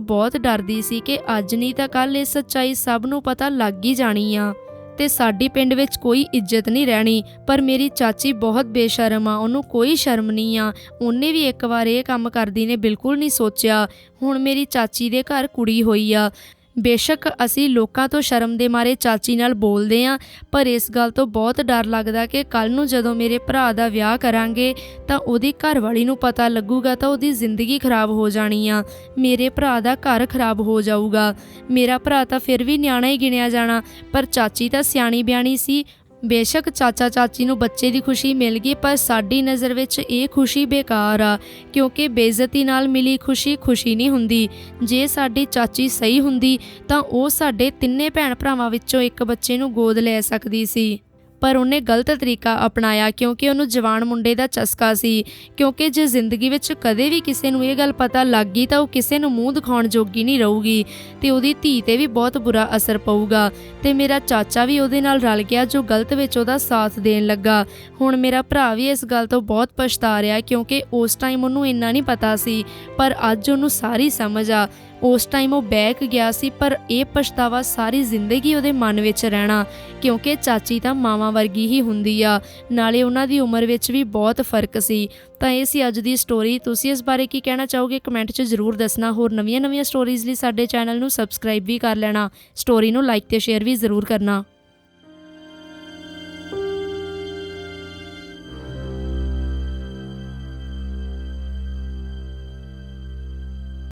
ਬਹੁਤ ਡਰਦੀ ਸੀ ਕਿ ਅੱਜ ਨਹੀਂ ਤਾਂ ਕੱਲ ਇਹ ਸੱਚਾਈ ਸਭ ਨੂੰ ਪਤਾ ਲੱਗ ਹੀ ਜਾਣੀ ਆ। ਤੇ ਸਾਡੀ ਪਿੰਡ ਵਿੱਚ ਕੋਈ ਇੱਜ਼ਤ ਨਹੀਂ ਰਹਿਣੀ। ਪਰ ਮੇਰੀ ਚਾਚੀ ਬਹੁਤ ਬੇਸ਼ਰਮ ਆ, ਉਹਨੂੰ ਕੋਈ ਸ਼ਰਮ ਨਹੀਂ ਆ। ਉਹਨੇ ਵੀ ਇੱਕ ਵਾਰ ਇਹ ਕੰਮ ਕਰਦੀ ਨੇ ਬਿਲਕੁਲ ਨਹੀਂ ਸੋਚਿਆ। ਹੁਣ ਮੇਰੀ ਚਾਚੀ ਦੇ ਘਰ ਕੁੜੀ ਹੋਈ ਆ। ਬੇਸ਼ੱਕ ਅਸੀਂ ਲੋਕਾਂ ਤੋਂ ਸ਼ਰਮ ਦੇ ਮਾਰੇ ਚਾਚੀ ਨਾਲ ਬੋਲਦੇ ਆਂ, ਪਰ ਇਸ ਗੱਲ ਤੋਂ ਬਹੁਤ ਡਰ ਲੱਗਦਾ ਕਿ ਕੱਲ ਨੂੰ ਜਦੋਂ ਮੇਰੇ ਭਰਾ ਦਾ ਵਿਆਹ ਕਰਾਂਗੇ, ਤਾਂ ਉਹਦੀ ਘਰਵਾਲੀ ਨੂੰ ਪਤਾ ਲੱਗੂਗਾ ਤਾਂ ਉਹਦੀ ਜ਼ਿੰਦਗੀ ਖਰਾਬ ਹੋ ਜਾਣੀ ਆ। ਮੇਰੇ ਭਰਾ ਦਾ ਘਰ ਖਰਾਬ ਹੋ ਜਾਊਗਾ। ਮੇਰਾ ਭਰਾ ਤਾਂ ਫਿਰ ਵੀ ਨਿਆਣਾ ਹੀ ਗਿਣਿਆ ਜਾਣਾ, ਪਰ ਚਾਚੀ ਤਾਂ ਸਿਆਣੀ ਬਿਆਣੀ ਸੀ ਬੇਸ਼ੱਕ ਚਾਚਾ ਚਾਚੀ ਨੂੰ ਬੱਚੇ ਦੀ ਖੁਸ਼ੀ ਮਿਲ ਗਈ, ਪਰ ਸਾਡੀ ਨਜ਼ਰ ਵਿੱਚ ਇਹ ਖੁਸ਼ੀ ਬੇਕਾਰ ਆ, ਕਿਉਂਕਿ ਬੇਇੱਜ਼ਤੀ ਨਾਲ ਮਿਲੀ ਖੁਸ਼ੀ ਖੁਸ਼ੀ ਨਹੀਂ ਹੁੰਦੀ। ਜੇ ਸਾਡੀ ਚਾਚੀ ਸਹੀ ਹੁੰਦੀ, ਤਾਂ ਉਹ ਸਾਡੇ ਤਿੰਨੇ ਭੈਣ ਭਰਾਵਾਂ ਵਿੱਚੋਂ ਇੱਕ ਬੱਚੇ ਨੂੰ ਗੋਦ ਲੈ ਸਕਦੀ ਸੀ। ਪਰ ਉਹਨੇ ਗਲਤ ਤਰੀਕਾ ਅਪਣਾਇਆ ਕਿਉਂਕਿ ਉਹਨੂੰ ਜਵਾਨ ਮੁੰਡੇ ਦਾ ਚਸਕਾ ਸੀ। ਕਿਉਂਕਿ ਜੇ ਜ਼ਿੰਦਗੀ ਵਿੱਚ ਕਦੇ ਵੀ ਕਿਸੇ ਨੂੰ ਇਹ ਗੱਲ ਪਤਾ ਲੱਗ ਗਈ ਤਾਂ ਉਹ ਕਿਸੇ ਨੂੰ ਮੂੰਹ ਦਿਖਾਉਣ ਜੋਗੀ ਨਹੀਂ ਰਹੂਗੀ ਤੇ ਉਹਦੀ ਧੀ ਤੇ ਵੀ ਬਹੁਤ ਬੁਰਾ ਅਸਰ ਪਊਗਾ। ਤੇ ਮੇਰਾ ਚਾਚਾ ਵੀ ਉਹਦੇ ਨਾਲ ਰਲ ਗਿਆ ਜੋ ਗਲਤ ਵਿੱਚ ਉਹਦਾ ਸਾਥ ਦੇਣ ਲੱਗਾ। ਹੁਣ ਮੇਰਾ ਭਰਾ ਵੀ ਇਸ ਗੱਲ ਤੋਂ ਬਹੁਤ ਪਛਤਾ ਰਿਹਾ ਕਿਉਂਕਿ ਉਸ ਟਾਈਮ ਉਹਨੂੰ ਇੰਨਾ ਨਹੀਂ ਪਤਾ ਸੀ, ਪਰ ਅੱਜ ਉਹਨੂੰ ਸਾਰੀ ਸਮਝ ਆ। ਉਸ ਟਾਈਮ ਉਹ ਬੈਕ ਗਿਆ ਸੀ, ਪਰ ਇਹ ਪਛਤਾਵਾ ਸਾਰੀ ਜ਼ਿੰਦਗੀ ਉਹਦੇ ਮਨ ਵਿੱਚ ਰਹਿਣਾ, ਕਿਉਂਕਿ ਚਾਚੀ ਤਾਂ ਮਾਵਾਂ ਵਰਗੀ ਹੀ ਹੁੰਦੀ ਆ। ਨਾਲੇ ਉਹਨਾਂ ਦੀ ਉਮਰ ਵਿੱਚ ਵੀ ਬਹੁਤ ਫ਼ਰਕ ਸੀ। ਤਾਂ ਇਹ ਸੀ ਅੱਜ ਦੀ ਸਟੋਰੀ ਤੁਸੀਂ ਇਸ ਬਾਰੇ ਕੀ ਕਹਿਣਾ ਚਾਹੋਗੇ? ਕਮੈਂਟ 'ਚ ਜ਼ਰੂਰ ਦੱਸਣਾ। ਹੋਰ ਨਵੀਆਂ-ਨਵੀਆਂ ਸਟੋਰੀਜ਼ ਲਈ ਸਾਡੇ ਚੈਨਲ ਨੂੰ ਸਬਸਕ੍ਰਾਈਬ ਵੀ ਕਰ ਲੈਣਾ। ਸਟੋਰੀ ਨੂੰ ਲਾਈਕ ਤੇ ਸ਼ੇਅਰ ਵੀ ਜ਼ਰੂਰ ਕਰਨਾ।